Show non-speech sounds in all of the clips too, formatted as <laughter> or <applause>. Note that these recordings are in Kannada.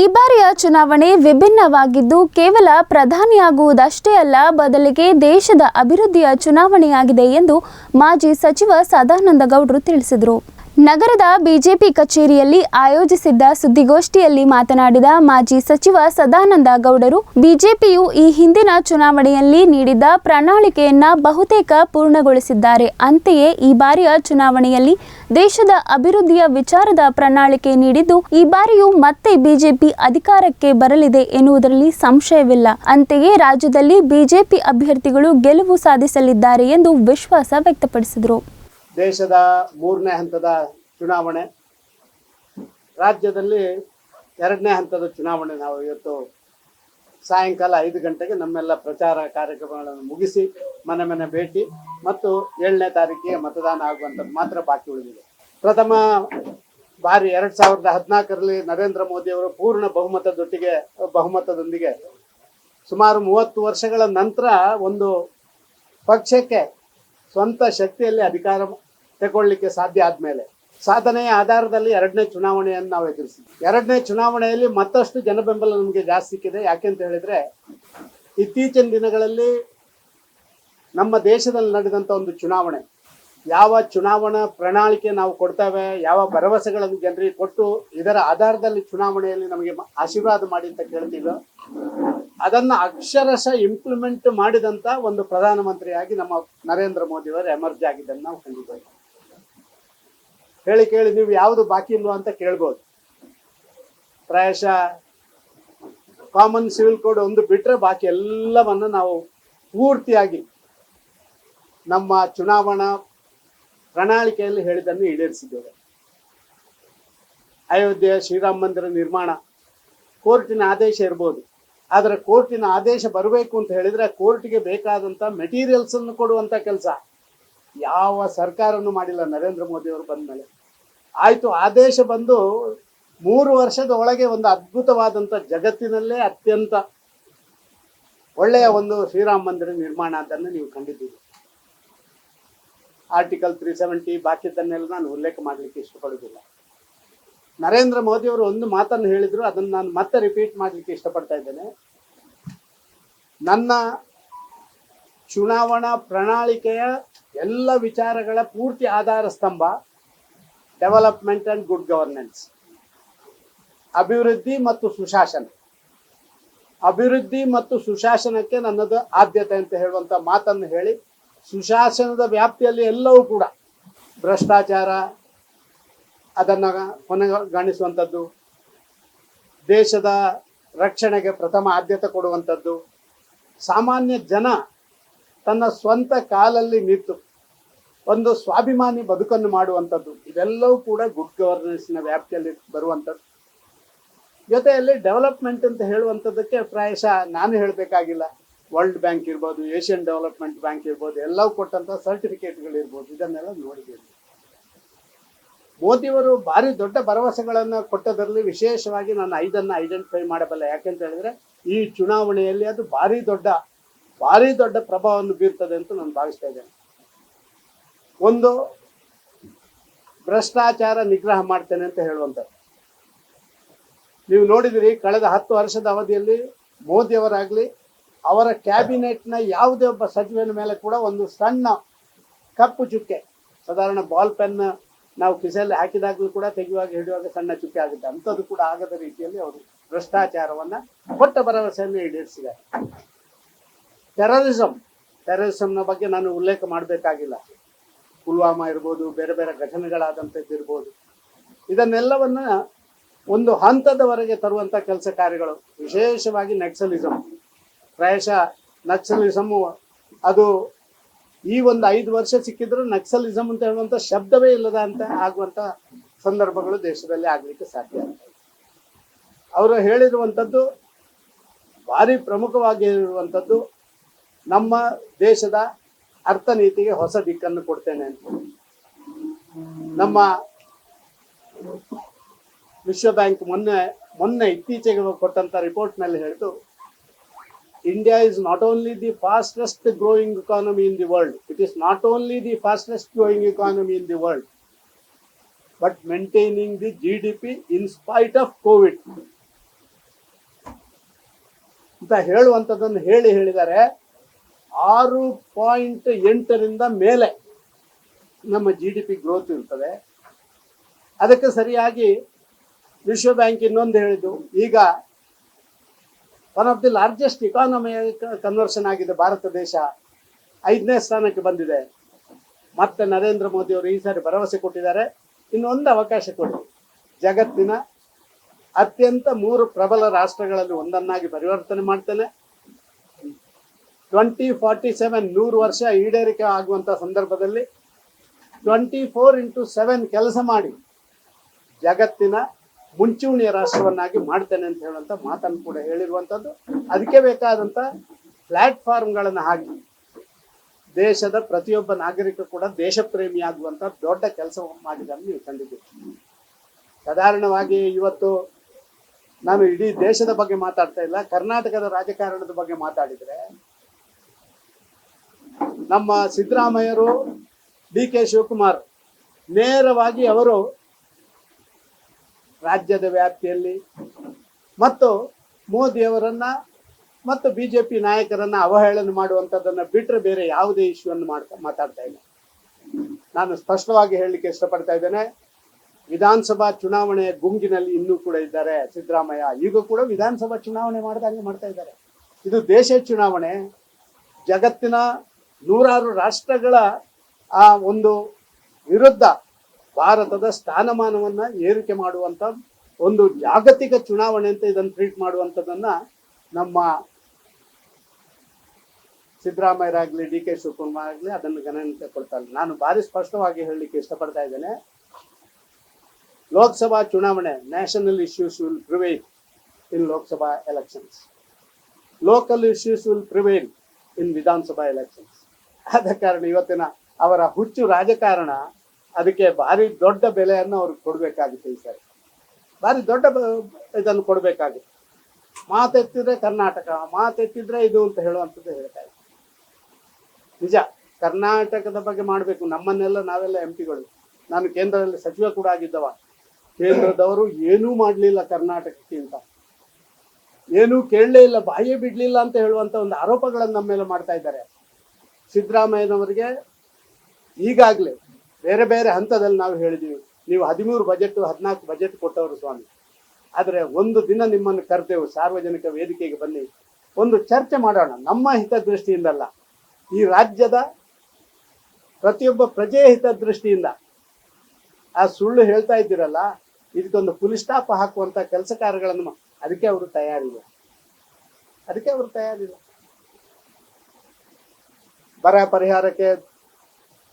ಈ ಬಾರಿಯ ಚುನಾವಣೆ ವಿಭಿನ್ನವಾಗಿದ್ದು ಕೇವಲ ಪ್ರಧಾನಿಯಾಗುವುದಷ್ಟೇ ಅಲ್ಲ, ಬದಲಿಗೆ ದೇಶದ ಅಭಿವೃದ್ಧಿಯ ಚುನಾವಣೆಯಾಗಿದೆ ಎಂದು ಮಾಜಿ ಸಚಿವ ಸದಾನಂದ ಗೌಡರು ತಿಳಿಸಿದರು. ನಗರದ ಬಿಜೆಪಿ ಕಚೇರಿಯಲ್ಲಿ ಆಯೋಜಿಸಿದ್ದ ಸುದ್ದಿಗೋಷ್ಠಿಯಲ್ಲಿ ಮಾತನಾಡಿದ ಮಾಜಿ ಸಚಿವ ಸದಾನಂದ ಗೌಡರು, ಬಿಜೆಪಿಯು ಈ ಹಿಂದಿನ ಚುನಾವಣೆಯಲ್ಲಿ ನೀಡಿದ್ದ ಪ್ರಣಾಳಿಕೆಯನ್ನ ಬಹುತೇಕ ಪೂರ್ಣಗೊಳಿಸಿದ್ದಾರೆ. ಅಂತೆಯೇ ಈ ಬಾರಿಯ ಚುನಾವಣೆಯಲ್ಲಿ ದೇಶದ ಅಭಿವೃದ್ಧಿಯ ವಿಚಾರದ ಪ್ರಣಾಳಿಕೆ ನೀಡಿದ್ದು, ಈ ಬಾರಿಯೂ ಮತ್ತೆ ಬಿಜೆಪಿ ಅಧಿಕಾರಕ್ಕೆ ಬರಲಿದೆ ಎನ್ನುವುದರಲ್ಲಿ ಸಂಶಯವಿಲ್ಲ. ಅಂತೆಯೇ ರಾಜ್ಯದಲ್ಲಿ ಬಿಜೆಪಿ ಅಭ್ಯರ್ಥಿಗಳು ಗೆಲುವು ಸಾಧಿಸಲಿದ್ದಾರೆ ಎಂದು ವಿಶ್ವಾಸ ವ್ಯಕ್ತಪಡಿಸಿದರು. ದೇಶದ ಮೂರನೇ ಹಂತದ ಚುನಾವಣೆ. ರಾಜ್ಯದಲ್ಲಿ ಎರಡನೇ ಹಂತದ ಚುನಾವಣೆ ನಾವು ಇವತ್ತು ಸಾಯಂಕಾಲ ಐದು ಗಂಟೆಗೆ ನಮ್ಮೆಲ್ಲ ಪ್ರಚಾರ ಕಾರ್ಯಕ್ರಮಗಳನ್ನು ಮುಗಿಸಿ ಮನೆ ಮನೆ ಭೇಟಿ ಮತ್ತು ಏಳನೇ ತಾರೀಕಿಗೆ ಮತದಾನ ಆಗುವಂಥದ್ದು ಮಾತ್ರ ಬಾಕಿ ಉಳಿದಿದೆ. ಪ್ರಥಮ ಬಾರಿ ಎರಡು ಸಾವಿರದ ಹದಿನಾಲ್ಕರಲ್ಲಿ ನರೇಂದ್ರ ಮೋದಿಯವರು ಪೂರ್ಣ ಬಹುಮತದೊಟ್ಟಿಗೆ, ಬಹುಮತದೊಂದಿಗೆ ಸುಮಾರು ಮೂವತ್ತು ವರ್ಷಗಳ ನಂತರ ಒಂದು ಪಕ್ಷಕ್ಕೆ ಸ್ವಂತ ಶಕ್ತಿಯಲ್ಲಿ ಅಧಿಕಾರ ತಗೊಳ್ಳಿಕ್ಕೆ ಸಾಧ್ಯ ಆದ್ಮೇಲೆ. ಸಾಧನೆಯ ಆಧಾರದಲ್ಲಿ ಎರಡನೇ ಚುನಾವಣೆಯನ್ನು ನಾವು ಎದುರಿಸಿದ್ವಿ. ಎರಡನೇ ಚುನಾವಣೆಯಲ್ಲಿ ಮತ್ತಷ್ಟು ಜನಬೆಂಬಲ ನಮಗೆ ಜಾಸ್ತಿ ಸಿಕ್ಕಿದೆ. ಯಾಕೆಂತ ಹೇಳಿದ್ರೆ, ಇತ್ತೀಚಿನ ದಿನಗಳಲ್ಲಿ ನಮ್ಮ ದೇಶದಲ್ಲಿ ನಡೆದಂತ ಒಂದು ಚುನಾವಣೆ. ಯಾವ ಚುನಾವಣಾ ಪ್ರಣಾಳಿಕೆ ನಾವು ಕೊಡ್ತೇವೆ, ಯಾವ ಭರವಸೆಗಳನ್ನು ಜನರಿಗೆ ಕೊಟ್ಟು ಇದರ ಆಧಾರದಲ್ಲಿ ಚುನಾವಣೆಯಲ್ಲಿ ನಮಗೆ ಆಶೀರ್ವಾದ ಮಾಡಿ ಅಂತ ಕೇಳ್ತೀವೋ. ಅದನ್ನ ಅಕ್ಷರಶಃ ಇಂಪ್ಲಿಮೆಂಟ್ ಮಾಡಿದಂತ ಒಂದು ಪ್ರಧಾನಮಂತ್ರಿಯಾಗಿ ನಮ್ಮ ನರೇಂದ್ರ ಮೋದಿ ಅವರು ಎಮರ್ಜ್ ಆಗಿದ್ದನ್ನು ನಾವು ಕಂಡಿದ್ದೇವೆ. ಹೇಳಿ ಕೇಳಿ ನೀವು ಯಾವುದು ಬಾಕಿ ಇಲ್ವಾ ಅಂತ ಕೇಳ್ಬೋದು. ಪ್ರಾಯಶಃ ಕಾಮನ್ ಸಿವಿಲ್ ಕೋಡ್ ಒಂದು ಬಿಟ್ರೆ ಬಾಕಿ ಎಲ್ಲವನ್ನ ನಾವು ಪೂರ್ತಿಯಾಗಿ ನಮ್ಮ ಚುನಾವಣಾ ಪ್ರಣಾಳಿಕೆಯಲ್ಲಿ ಹೇಳಿದ್ದನ್ನು ಈಡೇರಿಸಿದ್ದೇವೆ. ಅಯೋಧ್ಯೆ ಶ್ರೀರಾಮ ಮಂದಿರ ನಿರ್ಮಾಣ ಕೋರ್ಟಿನ ಆದೇಶ ಇರ್ಬೋದು. ಆದರೆ ಕೋರ್ಟಿನ ಆದೇಶ ಬರಬೇಕು ಅಂತ ಹೇಳಿದ್ರೆ ಕೋರ್ಟಿಗೆ ಬೇಕಾದಂತ ಮೆಟೀರಿಯಲ್ಸ್ ಅನ್ನು ಕೊಡುವಂತ ಕೆಲಸ. ಯಾವ ಸರ್ಕಾರನೂ ಮಾಡಿಲ್ಲ, ನರೇಂದ್ರ ಮೋದಿ ಅವರು ಬಂದ ಮೇಲೆ ಆಯಿತು ಆದೇಶ ಬಂದು ಮೂರು ವರ್ಷದ ಒಳಗೆ ಒಂದು ಅದ್ಭುತವಾದಂತ ಜಗತ್ತಿನಲ್ಲೇ ಅತ್ಯಂತ ಒಳ್ಳೆಯ ಒಂದು ಶ್ರೀರಾಮ ಮಂದಿರ ನಿರ್ಮಾಣ ಅದನ್ನು ನೀವು ಕಂಡಿದ್ದೀರಿ. ಆರ್ಟಿಕಲ್ ತ್ರೀ ಸೆವೆಂಟಿ ಬಾಕಿದ್ದನ್ನೆಲ್ಲ ನಾನು ಉಲ್ಲೇಖ ಮಾಡಲಿಕ್ಕೆ ಇಷ್ಟಪಡೋದಿಲ್ಲ ನರೇಂದ್ರ ಮೋದಿ ಅವರು ಒಂದು ಮಾತನ್ನು ಹೇಳಿದ್ರು, ಅದನ್ನು ನಾನು ಮತ್ತೆ ರಿಪೀಟ್ ಮಾಡಲಿಕ್ಕೆ ಇಷ್ಟಪಡ್ತಾ ಇದ್ದೇನೆ. ನನ್ನ ಚುನಾವಣಾ ಪ್ರಣಾಳಿಕೆಯ ಎಲ್ಲ ವಿಚಾರಗಳ ಪೂರ್ತಿ ಆಧಾರ ಸ್ತಂಭ ಡೆವಲಪ್ಮೆಂಟ್ ಅಂಡ್ ಗುಡ್ ಗವರ್ನೆನ್ಸ್ ಅಭಿವೃದ್ಧಿ ಮತ್ತು ಸುಶಾಸನ. ಅಭಿವೃದ್ಧಿ ಮತ್ತು ಸುಶಾಸನಕ್ಕೆ ನನ್ನದು ಆದ್ಯತೆ ಅಂತ ಹೇಳುವಂತ ಮಾತನ್ನು ಹೇಳಿ, ಸುಶಾಸನದ ವ್ಯಾಪ್ತಿಯಲ್ಲಿ ಎಲ್ಲವೂ ಕೂಡ ಭ್ರಷ್ಟಾಚಾರ, ಅದನ್ನು ಕೊನೆಗಾಣಿಸುವಂಥದ್ದು, ದೇಶದ ರಕ್ಷಣೆಗೆ ಪ್ರಥಮ ಆದ್ಯತೆ ಕೊಡುವಂಥದ್ದು, ಸಾಮಾನ್ಯ ಜನ ತನ್ನ ಸ್ವಂತ ಕಾಲಲ್ಲಿ ನಿಂತು ಒಂದು ಸ್ವಾಭಿಮಾನಿ ಬದುಕನ್ನು ಮಾಡುವಂಥದ್ದು. ಇದೆಲ್ಲವೂ ಕೂಡ ಗುಡ್ ಗವರ್ನೆನ್ಸ್ನ ವ್ಯಾಪ್ತಿಯಲ್ಲಿ ಬರುವಂಥದ್ದು. ಜೊತೆಯಲ್ಲಿ ಡೆವಲಪ್ಮೆಂಟ್ ಅಂತ ಹೇಳುವಂಥದ್ದಕ್ಕೆ ಪ್ರಾಯಶಃ ನಾನು ಹೇಳಬೇಕಾಗಿಲ್ಲ. ವರ್ಲ್ಡ್ ಬ್ಯಾಂಕ್ ಇರ್ಬೋದು ಏಷ್ಯನ್ ಡೆವಲಪ್ಮೆಂಟ್ ಬ್ಯಾಂಕ್ ಇರ್ಬೋದು, ಎಲ್ಲವೂ ಕೊಟ್ಟಂಥ ಸರ್ಟಿಫಿಕೇಟ್ಗಳು ಇರ್ಬೋದು. ಇದನ್ನೆಲ್ಲ ನೋಡಿದ್ದೀವಿ ಮೋದಿಯವರು ಭಾರಿ ದೊಡ್ಡ ಭರವಸೆಗಳನ್ನು ಕೊಟ್ಟದರಲ್ಲಿ ವಿಶೇಷವಾಗಿ ನಾನು ಐದನ್ನು ಐಡೆಂಟಿಫೈ ಮಾಡಬಲ್ಲ. ಯಾಕೆಂತ ಹೇಳಿದ್ರೆ, ಈ ಚುನಾವಣೆಯಲ್ಲಿ ಅದು ಭಾರಿ ದೊಡ್ಡ ಭಾರಿ ದೊಡ್ಡ ಪ್ರಭಾವವನ್ನು ಬೀರ್ತದೆ ಅಂತ ನಾನು ಭಾವಿಸ್ತಾ ಇದ್ದೇನೆ. ಒಂದು ಭ್ರಷ್ಟಾಚಾರ ನಿಗ್ರಹ ಮಾಡ್ತೇನೆ ಅಂತ ಹೇಳುವಂಥದ್ದು. ನೀವು ನೋಡಿದಿರಿ, ಕಳೆದ ಹತ್ತು ವರ್ಷದ ಅವಧಿಯಲ್ಲಿ ಮೋದಿಯವರಾಗಲಿ, ಅವರ ಕ್ಯಾಬಿನೆಟ್ನ ಯಾವುದೇ ಒಬ್ಬ ಸಚಿವನ ಮೇಲೆ ಕೂಡ ಒಂದು ಸಣ್ಣ ಕಪ್ಪು ಚುಕ್ಕೆ, ಸಾಧಾರಣ ಬಾಲ್ ಪೆನ್ ನಾವು ಕಿಸೆಯಲ್ಲಿ ಹಾಕಿದಾಗಲೂ ಕೂಡ ತೆಗೆಯುವಾಗ ಹಿಡಿಯುವಾಗ ಸಣ್ಣ ಚುಕ್ಕೆ ಆಗುತ್ತೆ ಅಂಥದ್ದು ಕೂಡ ಆಗದ ರೀತಿಯಲ್ಲಿ ಅವರು ಭ್ರಷ್ಟಾಚಾರವನ್ನ ಕೊಟ್ಟ ಭರವಸೆಯನ್ನು ಈಡೇರಿಸಿದ್ದಾರೆ. ಟೆರರಿಸಂ ಟೆರರಿಸಂನ ಬಗ್ಗೆ ನಾನು ಉಲ್ಲೇಖ ಮಾಡಬೇಕಾಗಿಲ್ಲ. ಪುಲ್ವಾಮಾ ಇರ್ಬೋದು, ಬೇರೆ ಬೇರೆ ಘಟನೆಗಳಾದಂಥದ್ದು ಇರ್ಬೋದು. ಇದನ್ನೆಲ್ಲವನ್ನ ಒಂದು ಹಂತದವರೆಗೆ ತರುವಂತ ಕೆಲಸ ಕಾರ್ಯಗಳು. ವಿಶೇಷವಾಗಿ ನಕ್ಸಲಿಸಂ. ಪ್ರಾಯಶಃ ನಕ್ಸಲಿಸಮ್ ಅದು ಈ ಒಂದು ಐದು ವರ್ಷ ಸಿಕ್ಕಿದ್ರು ನಕ್ಸಲಿಸಮ್ ಅಂತ ಹೇಳುವಂತ ಶಬ್ದವೇ ಇಲ್ಲದ ಅಂತ ಆಗುವಂತ ಸಂದರ್ಭಗಳು ದೇಶದಲ್ಲಿ ಆಗ್ಲಿಕ್ಕೆ ಸಾಧ್ಯ ಆಗ್ತದೆ ಅವರು ಹೇಳಿರುವಂಥದ್ದು ಭಾರಿ ಪ್ರಮುಖವಾಗಿ ಇರುವಂಥದ್ದು ನಮ್ಮ ದೇಶದ ಅರ್ಥನೀತಿಗೆ ಹೊಸ ದಿಕ್ಕನ್ನು ಕೊಡ್ತೇನೆ ಅಂತ. ನಮ್ಮ ವಿಶ್ವ ಬ್ಯಾಂಕ್ ಮೊನ್ನೆ ಮೊನ್ನೆ ಇತ್ತೀಚೆಗೆ ಕೊಟ್ಟಂತ ರಿಪೋರ್ಟ್ನಲ್ಲಿ ಹೇಳಿತು India is not only the fastest growing economy in the world. It is not only the fastest growing economy in the world. But maintaining the G D P in spite of Covid. ಅಂತ ಹೇಳುವಂಥದ್ದನ್ನು ಹೇಳಿ ಹೇಳಿದ್ದಾರೆ ಆರು ಪಾಯಿಂಟ್ ಎಂಟರಿಂದ ಮೇಲೆ ನಮ್ಮ ಜಿ ಡಿ ಪಿ ಗ್ರೋತ್ ಇರ್ತದೆ. ಅದಕ್ಕೆ ಸರಿಯಾಗಿ ವಿಶ್ವ ಬ್ಯಾಂಕ್ ಇನ್ನೊಂದು ಹೇಳಿದ್ದು, ಈಗ one of the largest economy conversion ಆಗಿದೆ ಭಾರತ ದೇಶ. ಐದನೇ ಸ್ಥಾನಕ್ಕೆ ಬಂದಿದೆ. ಮತ್ತೆ ನರೇಂದ್ರ ಮೋದಿ ಅವರು ಈ ಸಾರಿ ಭರವಸೆ ಕೊಟ್ಟಿದ್ದಾರೆ. ಇನ್ನೊಂದು ಅವಕಾಶ ಕೊಡಿ. ಜಗತ್ತಿನ ಅತ್ಯಂತ ಮೂರು ಪ್ರಬಲ ರಾಷ್ಟ್ರಗಳಲ್ಲಿ ಒಂದನ್ನಾಗಿ ಪರಿವರ್ತನೆ ಮಾಡ್ತೇನೆ. ಟ್ವೆಂಟಿ ಫಾರ್ಟಿ ಸೆವೆನ್ ನೂರು ವರ್ಷ ಈಡೇರಿಕೆ ಆಗುವಂತ ಸಂದರ್ಭದಲ್ಲಿ ಟ್ವೆಂಟಿ ಫೋರ್ ಇಂಟು ಸೆವೆನ್ ಕೆಲಸ ಮಾಡಿ ಜಗತ್ತಿನ ಮುಂಚೂಣಿಯ ರಾಷ್ಟ್ರವನ್ನಾಗಿ ಮಾಡ್ತೇನೆ ಅಂತ ಹೇಳುವಂತ ಮಾತನ್ನು ಕೂಡ ಹೇಳಿರುವಂಥದ್ದು ಅದಕ್ಕೆ ಬೇಕಾದಂತ ಪ್ಲ್ಯಾಟ್ಫಾರ್ಮ್ಗಳನ್ನು ಹಾಕಿ ದೇಶದ ಪ್ರತಿಯೊಬ್ಬ ನಾಗರಿಕ ಕೂಡ ದೇಶ ಪ್ರೇಮಿಯಾಗುವಂತ ದೊಡ್ಡ ಕೆಲಸ ಮಾಡಿದ್ದನ್ನು ನೀವು ಕಂಡಿದ್ದೀರಿ. ಸಾಧಾರಣವಾಗಿ ಇವತ್ತು ನಾನು ಇಡೀ ದೇಶದ ಬಗ್ಗೆ ಮಾತಾಡ್ತಾ ಇಲ್ಲ, ಕರ್ನಾಟಕದ ರಾಜಕಾರಣದ ಬಗ್ಗೆ ಮಾತಾಡಿದ್ರೆ ನಮ್ಮ ಸಿದ್ದರಾಮಯ್ಯರು ಡಿ ಕೆ ಶಿವಕುಮಾರ್ ನೇರವಾಗಿ ಅವರು ರಾಜ್ಯದ ವ್ಯಾಪ್ತಿಯಲ್ಲಿ ಮತ್ತು ಮೋದಿಯವರನ್ನ ಮತ್ತು ಬಿಜೆಪಿ ನಾಯಕರನ್ನ ಅವಹೇಳನ ಮಾಡುವಂಥದ್ದನ್ನು ಬಿಟ್ಟರೆ ಬೇರೆ ಯಾವುದೇ ಇಶ್ಯೂ ಅನ್ನು ಮಾಡ್ತಾ ಮಾತಾಡ್ತಾ ಇಲ್ಲ. ನಾನು ಸ್ಪಷ್ಟವಾಗಿ ಹೇಳಲಿಕ್ಕೆ ಇಷ್ಟಪಡ್ತಾ ಇದ್ದೇನೆ, ವಿಧಾನಸಭಾ ಚುನಾವಣೆಯ ಗುಂಗಿನಲ್ಲಿ ಇನ್ನೂ ಕೂಡ ಇದ್ದಾರೆ ಸಿದ್ದರಾಮಯ್ಯ. ಈಗ ಕೂಡ ವಿಧಾನಸಭಾ ಚುನಾವಣೆ ಮಾಡ್ದಂಗೆ ಮಾಡ್ತಾ ಇದ್ದಾರೆ. ಇದು ದೇಶ ಚುನಾವಣೆ, ಜಗತ್ತಿನ ನೂರಾರು ರಾಷ್ಟ್ರಗಳ ಆ ಒಂದು ವಿರುದ್ಧ ಭಾರತದ ಸ್ಥಾನಮಾನವನ್ನ ಏರಿಕೆ ಮಾಡುವಂತ ಒಂದು ಜಾಗತಿಕ ಚುನಾವಣೆ ಅಂತ ಇದನ್ನು ಟ್ರೀಟ್ ಮಾಡುವಂಥದ್ದನ್ನ ನಮ್ಮ ಸಿದ್ದರಾಮಯ್ಯರಾಗಲಿ ಡಿ ಕೆ ಶಿವಕುಮಾರ್ ಆಗಲಿ ಅದನ್ನು ಗಣನೆಗೆ ಕೊಡ್ತಾ ಇಲ್ಲ. ನಾನು ಭಾರಿ ಸ್ಪಷ್ಟವಾಗಿ ಹೇಳಲಿಕ್ಕೆ ಇಷ್ಟಪಡ್ತಾ ಇದ್ದೇನೆ. ಲೋಕಸಭಾ ಚುನಾವಣೆ national issues will prevail in Lok Sabha elections local issues will prevail in Vidhan Sabha elections ಆದ ಕಾರಣ ಇವತ್ತಿನ ಅವರ ಹುಚ್ಚು ರಾಜಕಾರಣ ಅದಕ್ಕೆ ಭಾರಿ ದೊಡ್ಡ ಬೆಲೆಯನ್ನು ಅವ್ರಿಗೆ ಕೊಡಬೇಕಾಗುತ್ತೆ ಈ ಸಾರಿ. ಭಾರಿ ದೊಡ್ಡ ಇದನ್ನು ಕೊಡಬೇಕಾಗುತ್ತೆ. ಮಾತೆತ್ತಿದ್ರೆ ಕರ್ನಾಟಕ, ಮಾತೆತ್ತಿದ್ರೆ ಇದು ಅಂತ ಹೇಳುವಂಥದ್ದು ಹೇಳ್ತಾ ಇದ್ದಾರೆ. ನಿಜ, ಕರ್ನಾಟಕದ ಬಗ್ಗೆ ಮಾಡಬೇಕು. ನಮ್ಮನ್ನೆಲ್ಲ ನಾವೆಲ್ಲ ಎಂ ಪಿಗಳು ನಾನು ಕೇಂದ್ರದಲ್ಲಿ ಸಚಿವ ಕೂಡ ಆಗಿದ್ದವ. ಕೇಂದ್ರದವರು ಏನೂ ಮಾಡಲಿಲ್ಲ ಕರ್ನಾಟಕಕ್ಕೆ ಅಂತ. ಏನೂ ಕೇಳಲೇ ಇಲ್ಲ, ಬಾಯಿ ಬಿಡಲಿಲ್ಲ ಅಂತ ಹೇಳುವಂತ ಒಂದು ಆರೋಪಗಳನ್ನು ನಮ್ಮ ಮೇಲೆ ಮಾಡ್ತಾ ಇದ್ದಾರೆ. ಸಿದ್ದರಾಮಯ್ಯನವರಿಗೆ ಈಗಾಗಲೇ ಬೇರೆ ಬೇರೆ ಹಂತದಲ್ಲಿ ನಾವು ಹೇಳಿದೀವಿ ನೀವು ಹದಿಮೂರು ಬಜೆಟ್ ಹದಿನಾಲ್ಕು ಬಜೆಟ್ ಕೊಟ್ಟವರು ಸ್ವಾಮಿ. ಆದರೆ ಒಂದು ದಿನ ನಿಮ್ಮನ್ನು ಕರೆದೆವು, ಸಾರ್ವಜನಿಕ ವೇದಿಕೆಗೆ ಬನ್ನಿ. ಒಂದು ಚರ್ಚೆ ಮಾಡೋಣ. ನಮ್ಮ ಹಿತದೃಷ್ಟಿಯಿಂದಲ್ಲ. ಈ ರಾಜ್ಯದ ಪ್ರತಿಯೊಬ್ಬ ಪ್ರಜೆಯ ಹಿತದೃಷ್ಟಿಯಿಂದ. ಆ ಸುಳ್ಳು ಹೇಳ್ತಾ ಇದ್ದೀರಲ್ಲ, ಇದಕ್ಕೊಂದು ಫುಲ್ ಸ್ಟಾಪ್ ಹಾಕುವಂತ ಕೆಲಸ ಕಾರ್ಯಗಳನ್ನು ಅದಕ್ಕೆ ಅವರು ತಯಾರಿಲ್ಲ. ಅದಕ್ಕೆ ಅವರು ತಯಾರಿಲ್ಲ. ಬರ ಪರಿಹಾರಕ್ಕೆ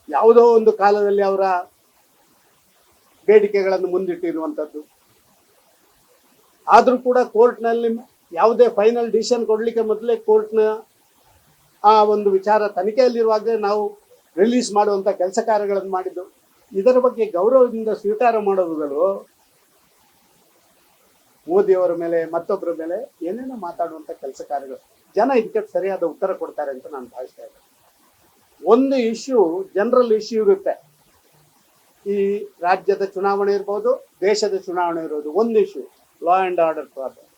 ಯಾವುದೋ ಒಂದು ಕಾಲದಲ್ಲಿ ಅವರ ಬೇಡಿಕೆಗಳನ್ನು ಮುಂದಿಟ್ಟಿರುವಂಥದ್ದು. ಆದರೂ ಕೂಡ ಕೋರ್ಟ್ನಲ್ಲಿ ಯಾವುದೇ ಫೈನಲ್ ಡಿಸಿಷನ್ ಕೊಡಲಿಕ್ಕೆ ಮೊದಲೇ ಕೋರ್ಟ್ನ ಆ ಒಂದು ವಿಚಾರ ತನಿಖೆಯಲ್ಲಿರುವಾಗಲೇ ನಾವು ರಿಲೀಸ್ ಮಾಡುವಂಥ ಕೆಲಸ ಕಾರ್ಯಗಳನ್ನು ಮಾಡಿದ್ದು ಇದರ ಬಗ್ಗೆ ಗೌರವದಿಂದ ಸ್ವೀಕಾರ ಮಾಡೋದು ಮೋದಿಯವರ ಮೇಲೆ, ಮತ್ತೊಬ್ಬರ ಮೇಲೆ ಏನೇನೋ ಮಾತಾಡುವಂಥ ಕೆಲಸ ಕಾರ್ಯಗಳು. ಜನ ಇದಕ್ಕೆ ಸರಿಯಾದ ಉತ್ತರ ಕೊಡ್ತಾರೆ ಅಂತ ನಾನು ಭಾವಿಸ್ತಾ ಇದ್ದೇನೆ. ಒಂದು ಇಶ್ಯೂ ಜನರಲ್ ಇಶ್ಯೂ ಇರುತ್ತೆ. ಈ ರಾಜ್ಯದ ಚುನಾವಣೆ ಇರ್ಬೋದು, ದೇಶದ ಚುನಾವಣೆ ಇರ್ಬೋದು ಒಂದು issue law and order problem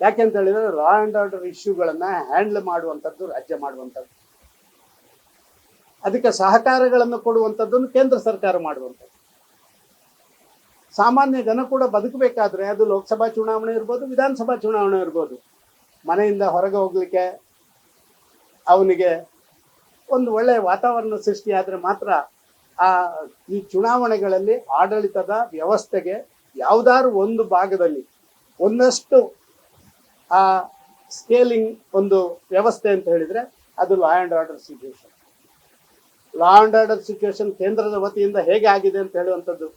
ಯಾಕೆಂತ ಹೇಳಿದ್ರೆ ಲಾ ಆ್ಯಂಡ್ ಆರ್ಡರ್ ಇಶ್ಯೂಗಳನ್ನು ಹ್ಯಾಂಡಲ್ ಮಾಡುವಂಥದ್ದು, ರಾಜ್ಯ ಮಾಡುವಂಥದ್ದು. ಅದಕ್ಕೆ ಸಹಕಾರಗಳನ್ನು ಕೊಡುವಂಥದ್ದನ್ನು ಕೇಂದ್ರ ಸರ್ಕಾರ ಮಾಡುವಂಥದ್ದು. ಸಾಮಾನ್ಯ ಜನ ಕೂಡ ಬದುಕಬೇಕಾದ್ರೆ ಅದು ಲೋಕಸಭಾ ಚುನಾವಣೆ ಇರ್ಬೋದು, ವಿಧಾನಸಭಾ ಚುನಾವಣೆ ಇರ್ಬೋದು. ಮನೆಯಿಂದ ಹೊರಗೆ ಹೋಗ್ಲಿಕ್ಕೆ, ಅವನಿಗೆ ಒಂದು ಒಳ್ಳೆಯ ವಾತಾವರಣ ಸೃಷ್ಟಿಯಾದರೆ ಮಾತ್ರ ಆ, ಈ ಚುನಾವಣೆಗಳಲ್ಲಿ ಆಡಳಿತದ ವ್ಯವಸ್ಥೆಗೆ ಯಾವುದಾದ್ರು ಒಂದು ಭಾಗದಲ್ಲಿ ಒಂದಷ್ಟು, ಆ ಸ್ಕೇಲಿಂಗ್ ಒಂದು ವ್ಯವಸ್ಥೆ ಅಂತ ಹೇಳಿದ್ರೆ ಅದು law and order situation law and order situation ಕೇಂದ್ರದ ವತಿಯಿಂದ ಹೇಗೆ ಆಗಿದೆ ಅಂತ ಹೇಳುವಂಥದ್ದು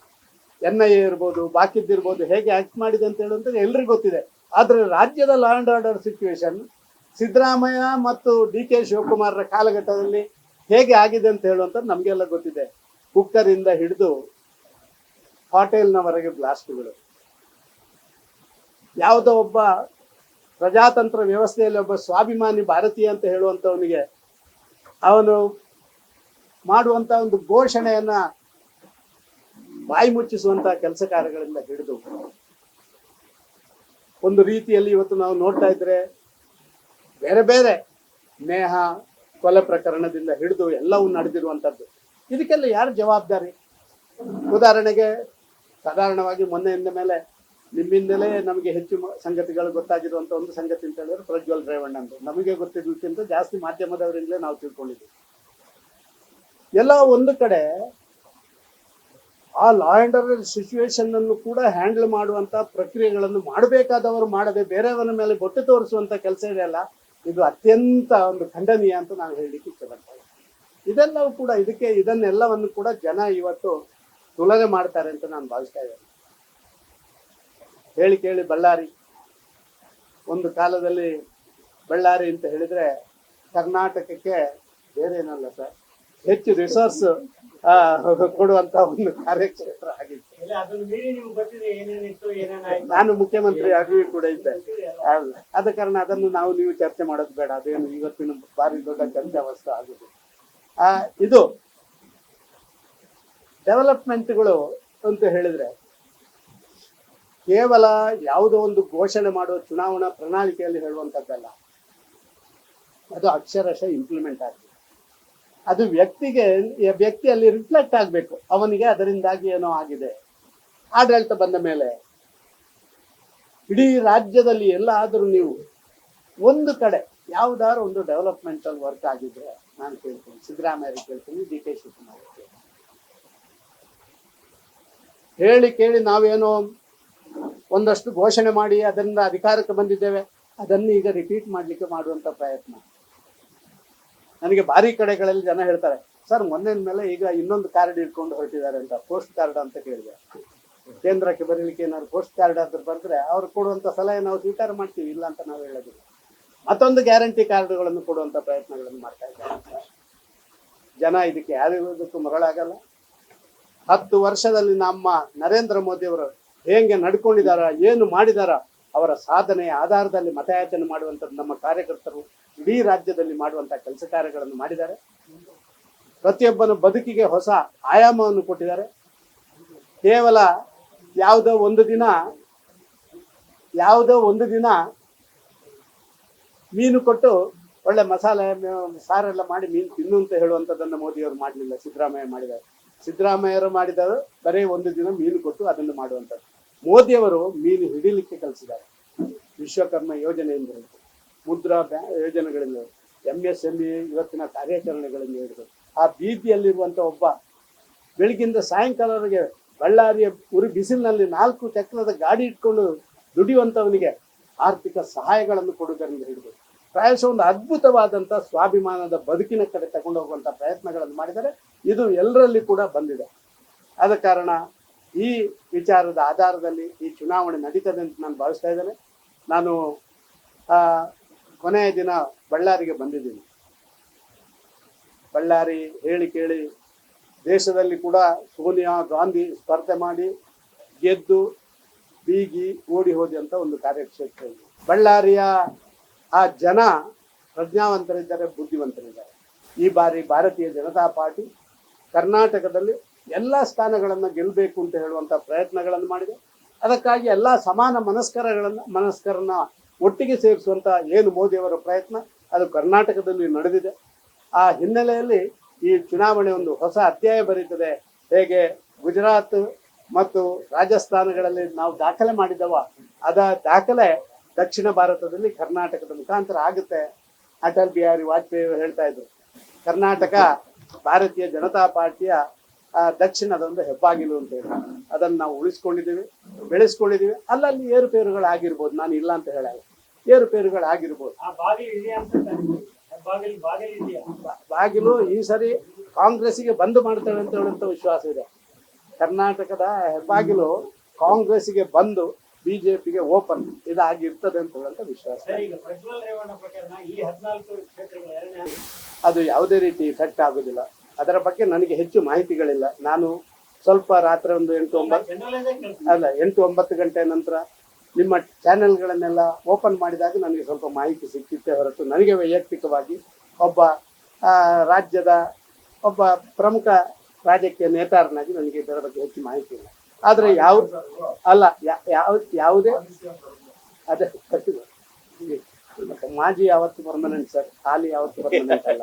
ಎನ್ ಐ ಎ ಇರ್ಬೋದು, ಬಾಕಿದ್ದಿರ್ಬೋದು, ಹೇಗೆ ಆಕ್ಟ್ ಮಾಡಿದೆ ಅಂತ ಹೇಳುವಂಥದ್ದು ಎಲ್ರಿಗೂ ಗೊತ್ತಿದೆ. ಆದರೆ ರಾಜ್ಯದ law and order situation Siddaramaiah ಮತ್ತು ಡಿ ಕೆ ಶಿವಕುಮಾರರ ಕಾಲಘಟ್ಟದಲ್ಲಿ ಹೇಗೆ ಆಗಿದೆ ಅಂತ ಹೇಳುವಂಥದ್ದು ನಮಗೆಲ್ಲ ಗೊತ್ತಿದೆ. ಕುಕ್ಕರಿಂದ ಹಿಡಿದು ಹೋಟೆಲ್ನವರೆಗೆ ಬ್ಲಾಸ್ಟ್ಗಳು. ಯಾವುದೋ ಒಬ್ಬ ಪ್ರಜಾತಂತ್ರ ವ್ಯವಸ್ಥೆಯಲ್ಲಿ ಒಬ್ಬ ಸ್ವಾಭಿಮಾನಿ ಭಾರತೀಯ ಅಂತ ಹೇಳುವಂಥವನಿಗೆ ಅವನು ಮಾಡುವಂತ ಒಂದು ಘೋಷಣೆಯನ್ನ ಬಾಯಿ ಮುಚ್ಚಿಸುವಂಥ ಕೆಲಸ ಕಾರ್ಯಗಳಿಂದ ಹಿಡಿದು ಒಂದು ರೀತಿಯಲ್ಲಿ ಇವತ್ತು ನಾವು ನೋಡ್ತಾ ಇದ್ರೆ ಬೇರೆ ಬೇರೆ ನೇಹ, ಕೊಲೆ ಪ್ರಕರಣದಿಂದ ಹಿಡಿದು ಎಲ್ಲವೂ ನಡೆದಿರುವಂಥದ್ದು. ಇದಕ್ಕೆಲ್ಲ ಯಾರು ಜವಾಬ್ದಾರಿ? ಉದಾಹರಣೆಗೆ ಸಾಧಾರಣವಾಗಿ ಮೊನ್ನೆಯಿಂದ ಮೇಲೆ ನಿಮ್ಮಿಂದಲೇ ನಮಗೆ ಹೆಚ್ಚು ಸಂಗತಿಗಳು ಗೊತ್ತಾಗಿರುವಂಥ ಒಂದು ಸಂಗತಿ ಅಂತ ಹೇಳಿದ್ರೆ ಪ್ರಜ್ವಲ್ ರೇವಣ್ಣ ಅಂತ. ನಮಗೆ ಗೊತ್ತಿದ್ದಕ್ಕಿಂತ ಜಾಸ್ತಿ ಮಾಧ್ಯಮದವರಿಂದಲೇ ನಾವು ತಿಳ್ಕೊಂಡಿದ್ದೀವಿ. ಎಲ್ಲ ಒಂದು ಕಡೆ ಆ ಲಾ ಅಂಡ್ ಆರ್ಡರ್ ಸಿಚುವೇಶನ್ ಅನ್ನು ಕೂಡ ಹ್ಯಾಂಡಲ್ ಮಾಡುವಂತ ಪ್ರಕ್ರಿಯೆಗಳನ್ನು ಮಾಡಬೇಕಾದವರು ಮಾಡದೆ ಬೇರೆಯವರ ಮೇಲೆ ಬೊಟ್ಟು ತೋರಿಸುವಂತ ಕೆಲಸ ಇದೆಯಲ್ಲ ಇದು ಅತ್ಯಂತ ಒಂದು ಖಂಡನೀಯ ಅಂತ ನಾವು ಹೇಳಲಿಕ್ಕೆ ಇಷ್ಟಪಡ್ತೇವೆ. ಇದೆಲ್ಲವೂ ಕೂಡ ಇದಕ್ಕೆ ಇದನ್ನೆಲ್ಲವನ್ನು ಕೂಡ ಜನ ಇವತ್ತು ತುಲನೆ ಮಾಡ್ತಾರೆ ಅಂತ ನಾನು ಭಾವಿಸ್ತಾ ಇದ್ದೇನೆ. ಹೇಳಿ ಕೇಳಿ ಬಳ್ಳಾರಿ. ಒಂದು ಕಾಲದಲ್ಲಿ ಬಳ್ಳಾರಿ ಅಂತ ಹೇಳಿದ್ರೆ ಕರ್ನಾಟಕಕ್ಕೆ ಬೇರೆ ಏನಲ್ಲ ಸರ್. ಹೆಚ್ಚು ರಿಸೋರ್ಸ್ ಕೊಡುವಂತ ಒಂದು ಕಾರ್ಯಕ್ಷೇತ್ರ ಆಗಿತ್ತು. ನಾನು ಮುಖ್ಯಮಂತ್ರಿ ಆಗಿಯೂ ಕೂಡ ಇದ್ದೆ. ಆದ ಕಾರಣ ಅದನ್ನು ನಾವು ನೀವು ಚರ್ಚೆ ಮಾಡೋದು ಬೇಡ. ಅದೇನು ಇವತ್ತಿನ ಭಾರಿ ದೊಡ್ಡ ಚರ್ಚಾವಸ್ತು ಆಗಿದೆ. ಆ ಇದು ಡೆವಲಪ್ಮೆಂಟ್ಗಳು ಅಂತ ಹೇಳಿದ್ರೆ ಕೇವಲ ಯಾವುದೋ ಒಂದು ಘೋಷಣೆ ಮಾಡುವ ಚುನಾವಣಾ ಪ್ರಣಾಳಿಕೆಯಲ್ಲಿ ಹೇಳುವಂಥದ್ದಲ್ಲ. ಅದು ಅಕ್ಷರಶಃ ಇಂಪ್ಲಿಮೆಂಟ್ ಆಗಿದೆ. ಅದು ವ್ಯಕ್ತಿಗೆ ವ್ಯಕ್ತಿಯಲ್ಲಿ ರಿಫ್ಲೆಕ್ಟ್ ಆಗಬೇಕು. ಅವನಿಗೆ ಅದರಿಂದಾಗಿ ಏನೋ ಆಗಿದೆ. ಆಡಳಿತ ಬಂದ ಮೇಲೆ ಇಡೀ ರಾಜ್ಯದಲ್ಲಿ ಎಲ್ಲಾದರೂ ನೀವು ಒಂದು ಕಡೆ, ಯಾವ್ದಾದ್ರು ಒಂದು ಡೆವಲಪ್ಮೆಂಟಲ್ ವರ್ಕ್ ಆಗಿದ್ರೆ ನಾನು ಕೇಳ್ತೀನಿ. ಸಿದ್ದರಾಮಯ್ಯ ಕೇಳ್ತೀನಿ, ಡಿ ಕೆ ಶಿವಕುಮಾರ್ ಹೇಳಿ ಕೇಳಿ ನಾವೇನೋ ಒಂದಷ್ಟು ಘೋಷಣೆ ಮಾಡಿ ಅದರಿಂದ ಅಧಿಕಾರಕ್ಕೆ ಬಂದಿದ್ದೇವೆ. ಅದನ್ನು ಈಗ ರಿಪೀಟ್ ಮಾಡ್ಲಿಕ್ಕೆ ಮಾಡುವಂತ ಪ್ರಯತ್ನ. ನನಗೆ ಭಾರಿ ಕಡೆಗಳಲ್ಲಿ ಜನ ಹೇಳ್ತಾರೆ, ಸರ್ ಮೊನ್ನೆ ಮೇಲೆ ಈಗ ಇನ್ನೊಂದು ಕಾರ್ಡ್ ಇಟ್ಕೊಂಡು ಹೊರಟಿದ್ದಾರೆ ಅಂತ, ಪೋಸ್ಟ್ ಕಾರ್ಡ್ ಅಂತ ಕೇಳಿದೆ. ಕೇಂದ್ರಕ್ಕೆ ಬರೀಲಿಕ್ಕೆ ಏನಾದ್ರು ಪೋಸ್ಟ್ ಕಾರ್ಡ್ ಅಂತ ಬಂದ್ರೆ ಅವ್ರು ಕೊಡುವಂತ ಸಲಹೆ ನಾವು ಸ್ವೀಕಾರ ಮಾಡ್ತೀವಿ, ಇಲ್ಲ ಅಂತ ನಾವು ಹೇಳೋದಿಲ್ಲ. ಮತ್ತೊಂದು ಗ್ಯಾರಂಟಿ ಕಾರ್ಡ್ಗಳನ್ನು ಕೊಡುವಂತ ಪ್ರಯತ್ನಗಳನ್ನು ಮಾಡ್ತಾ ಇದ್ದಾರೆ. ಜನ ಇದಕ್ಕೆ ಯಾರಿಗೂ ಮರಳಾಗಲ್ಲ. ಹತ್ತು ವರ್ಷದಲ್ಲಿ ನಮ್ಮ ನರೇಂದ್ರ ಮೋದಿ ಅವರು ಹೇಗೆ ನಡ್ಕೊಂಡಿದಾರ, ಏನು ಮಾಡಿದಾರ, ಅವರ ಸಾಧನೆಯ ಆಧಾರದಲ್ಲಿ ಮತಯಾಚನೆ ಮಾಡುವಂಥದ್ದು ನಮ್ಮ ಕಾರ್ಯಕರ್ತರು. ಇಡೀ ರಾಜ್ಯದಲ್ಲಿ ಮಾಡುವಂತಹ ಕೆಲಸ ಕಾರ್ಯಗಳನ್ನು ಮಾಡಿದ್ದಾರೆ. ಪ್ರತಿಯೊಬ್ಬನ ಬದುಕಿಗೆ ಹೊಸ ಆಯಾಮವನ್ನು ಕೊಟ್ಟಿದ್ದಾರೆ. ಕೇವಲ ಯಾವುದೋ ಒಂದು ದಿನ, ಯಾವುದೋ ಒಂದು ದಿನ ಮೀನು ಕೊಟ್ಟು ಒಳ್ಳೆ ಮಸಾಲೆ, ಸಾರೆಲ್ಲ ಮಾಡಿ ಮೀನು ತಿನ್ನು ಅಂತ ಹೇಳುವಂಥದ್ದನ್ನು ಮೋದಿಯವರು ಮಾಡಲಿಲ್ಲ, ಸಿದ್ದರಾಮಯ್ಯ ಮಾಡಿದ್ದಾರೆ. ಸಿದ್ದರಾಮಯ್ಯರು ಮಾಡಿದರು ಬರೀ ಒಂದು ದಿನ ಮೀನು ಕೊಟ್ಟು ಅದನ್ನು ಮಾಡುವಂಥದ್ದು ಮೋದಿಯವರು ಮೀನು ಹಿಡಿಲಿಕ್ಕೆ ಕಲಿಸಿದ್ದಾರೆ. ವಿಶ್ವಕರ್ಮ ಯೋಜನೆಯಿಂದ ಮುದ್ರಾ ಬ್ಯಾ ಯೋಜನೆಗಳಿಂದ ಎಂ ಎಸ್ ಎಂ ಇ ಇವತ್ತಿನ ಕಾರ್ಯಾಚರಣೆಗಳಿಂದ ಹಿಡಿದು ಆ ಬೀದಿಯಲ್ಲಿರುವಂಥ ಒಬ್ಬ ಬೆಳಗಿಂದ ಸಾಯಂಕಾಲವರೆಗೆ ಬಳ್ಳಾರಿಯ ಉರಿ ಬಿಸಿಲಿನಲ್ಲಿ ನಾಲ್ಕು ಚಕ್ರದ ಗಾಡಿ ಇಟ್ಕೊಂಡು ದುಡಿಯುವಂಥವನಿಗೆ ಆರ್ಥಿಕ ಸಹಾಯಗಳನ್ನು ಕೊಡುವುದರಿಂದ ಹಿಡಿದು ಪ್ರಾಯಶಃ ಒಂದು ಅದ್ಭುತವಾದಂಥ ಸ್ವಾಭಿಮಾನದ ಬದುಕಿನ ಕಡೆ ತಗೊಂಡು ಹೋಗುವಂಥ ಪ್ರಯತ್ನಗಳನ್ನು ಮಾಡಿದರೆ ಇದು ಎಲ್ಲರಲ್ಲಿ ಕೂಡ ಬಂದಿದೆ. ಆದ ಕಾರಣ ಈ ವಿಚಾರದ ಆಧಾರದಲ್ಲಿ ಈ ಚುನಾವಣೆ ನಡೀತದೆ ಅಂತ ನಾನು ಭಾವಿಸ್ತಾ ಇದ್ದೇನೆ. ನಾನು ಕೊನೆಯ ದಿನ ಬಳ್ಳಾರಿಗೆ ಬಂದಿದ್ದೀನಿ. ಬಳ್ಳಾರಿ ಹೇಳಿ ಕೇಳಿ ದೇಶದಲ್ಲಿ ಕೂಡ ಸೋನಿಯಾ ಗಾಂಧಿ ಸ್ಪರ್ಧೆ ಮಾಡಿ ಗೆದ್ದು ಬೀಗಿ ಓಡಿ ಅಂತ ಒಂದು ಕಾರ್ಯಕ್ಷೇತ್ರ ಬಳ್ಳಾರಿಯ ಆ ಜನ ಪ್ರಜ್ಞಾವಂತರಿದ್ದಾರೆ, ಬುದ್ಧಿವಂತರಿದ್ದಾರೆ. ಈ ಬಾರಿ ಭಾರತೀಯ ಜನತಾ ಪಾರ್ಟಿ ಕರ್ನಾಟಕದಲ್ಲಿ ಎಲ್ಲ ಸ್ಥಾನಗಳನ್ನು ಗೆಲ್ಲಬೇಕು ಅಂತ ಹೇಳುವಂಥ ಪ್ರಯತ್ನಗಳನ್ನು ಮಾಡಿದೆ. ಅದಕ್ಕಾಗಿ ಎಲ್ಲ ಸಮಾನ ಮನಸ್ಕರಗಳನ್ನು ಮನಸ್ಕರನ್ನ ಒಟ್ಟಿಗೆ ಸೇರಿಸುವಂತ ಏನು ಮೋದಿಯವರ ಪ್ರಯತ್ನ ಅದು ಕರ್ನಾಟಕದಲ್ಲಿ ನಡೆದಿದೆ. ಆ ಹಿನ್ನೆಲೆಯಲ್ಲಿ ಈ ಚುನಾವಣೆ ಒಂದು ಹೊಸ ಅಧ್ಯಾಯ ಬರೀತದೆ. ಹೇಗೆ ಗುಜರಾತ್ ಮತ್ತು ರಾಜಸ್ಥಾನಗಳಲ್ಲಿ ನಾವು ದಾಖಲೆ ಮಾಡಿದವ ಅದ ದಾಖಲೆ ದಕ್ಷಿಣ ಭಾರತದಲ್ಲಿ ಕರ್ನಾಟಕದ ಮುಖಾಂತರ ಆಗುತ್ತೆ ಅಟಲ್ ಬಿಹಾರಿ ವಾಜಪೇಯಿ ಅವರು ಹೇಳ್ತಾ ಇದ್ರು. ಕರ್ನಾಟಕ ಭಾರತೀಯ ಜನತಾ ಪಾರ್ಟಿಯ ಆ, ದಕ್ಷಿಣದ ಒಂದು ಹೆಬ್ಬಾಗಿಲು ಅಂತ ಹೇಳಿ. ಅದನ್ನು ನಾವು ಉಳಿಸ್ಕೊಂಡಿದ್ದೀವಿ ಬೆಳೆಸ್ಕೊಂಡಿದ್ದೀವಿ. ಅಲ್ಲಲ್ಲಿ ಏರುಪೇರುಗಳಾಗಿರ್ಬೋದು ನಾನು ಇಲ್ಲ ಅಂತ ಹೇಳಲ್ಲ. ಏರುಪೇರುಗಳಾಗಿರ್ಬೋದು ಬಾಗಿಲು ಬಾಗಿಲು ಬಾಗಿಲು ಬಾಗಿಲು ಈ ಸರಿ ಕಾಂಗ್ರೆಸ್ಸಿಗೆ ಬಂದ್ ಮಾಡ್ತೇವೆ ಅಂತ ಹೇಳುವಂತ ವಿಶ್ವಾಸ ಇದೆ. ಕರ್ನಾಟಕದ ಹೆಬ್ಬಾಗಿಲು ಕಾಂಗ್ರೆಸ್ಸಿಗೆ ಬಂದು ಬಿಜೆಪಿಗೆ ಓಪನ್ ಇದಾಗಿರ್ತದೆ ಅಂತ ಹೇಳುವಂತ ವಿಶ್ವಾಸ ಅದು ಯಾವುದೇ ರೀತಿ ಇಫೆಕ್ಟ್ ಆಗುದಿಲ್ಲ. ಅದರ ಬಗ್ಗೆ ನನಗೆ ಹೆಚ್ಚು ಮಾಹಿತಿಗಳಿಲ್ಲ. ನಾನು ಸ್ವಲ್ಪ ರಾತ್ರಿ ಒಂದು ಎಂಟು ಒಂಬತ್ತು ಅಲ್ಲ ಎಂಟು ಒಂಬತ್ತು ಗಂಟೆ ನಂತರ ನಿಮ್ಮ ಚಾನೆಲ್ಗಳನ್ನೆಲ್ಲ ಓಪನ್ ಮಾಡಿದಾಗ ನನಗೆ ಸ್ವಲ್ಪ ಮಾಹಿತಿ ಸಿಕ್ಕಿತ್ತೆ. ಹೊರತು ನನಗೆ ವೈಯಕ್ತಿಕವಾಗಿ ಒಬ್ಬ ರಾಜ್ಯದ ಒಬ್ಬ ಪ್ರಮುಖ ರಾಜಕೀಯ ನೇತಾರನಾಗಿ ನನಗೆ ಇದರ ಬಗ್ಗೆ ಹೆಚ್ಚು ಮಾಹಿತಿ ಇಲ್ಲ. ಆದರೆ ಯಾವ ಅಲ್ಲ ಯಾವ, ಯಾವುದೇ ಅದೇ ಮಾಜಿ ಯಾವತ್ತು ಪರ್ಮನೆಂಟ್ ಸರ್ ಹಾಲಿ ಯಾವತ್ತು ಪರ್ಮನೆಂಟ್ ಅಲ್ಲ?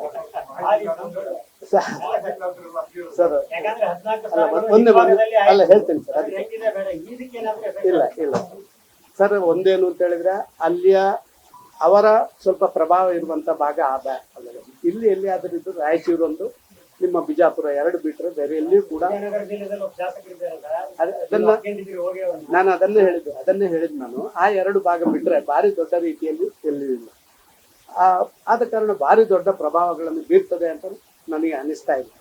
ಸರ್ ಅಲ್ಲ, ಒಂದೇ ಅಲ್ಲ, ಹೇಳ್ತೇನೆ ಸರ್ ಅದು ಅದಕ್ಕೆ. ಇಲ್ಲ ಇಲ್ಲ. ಸರ್, ಒಂದೇನು ಅಂತ ಹೇಳಿದ್ರೆ, ಅಲ್ಲಿಯ ಅವರ ಸ್ವಲ್ಪ ಪ್ರಭಾವ ಇರುವಂತ ಭಾಗ ಆ ಬ್ಯಾ ಅಲ್ಲ. ಇಲ್ಲಿ ಎಲ್ಲಿ ಆದ್ರೂ ರಾಯಚೂರು ಒಂದು, ನಿಮ್ಮ ಬಿಜಾಪುರ ಎರಡು ಬಿಟ್ಟರೆ ಬೇರೆ ಎಲ್ಲಿಯೂ ಕೂಡ ಅದನ್ನ ನಾನು ಅದನ್ನೇ ಹೇಳಿದ್ದು, ಅದನ್ನೇ ಹೇಳಿದ್ ನಾನು ಆ ಎರಡು ಭಾಗ ಬಿಟ್ಟರೆ ಭಾರಿ ದೊಡ್ಡ ರೀತಿಯಲ್ಲಿ ಎಲ್ಲಿಯೂ ಇಲ್ಲ ಆದ ಕಾರಣ ಭಾರಿ ದೊಡ್ಡ ಪ್ರಭಾವಗಳನ್ನು ಬೀರ್ತದೆ ಅಂತ ನನಗೆ ಅನಿಸ್ತಾ ಇದೆ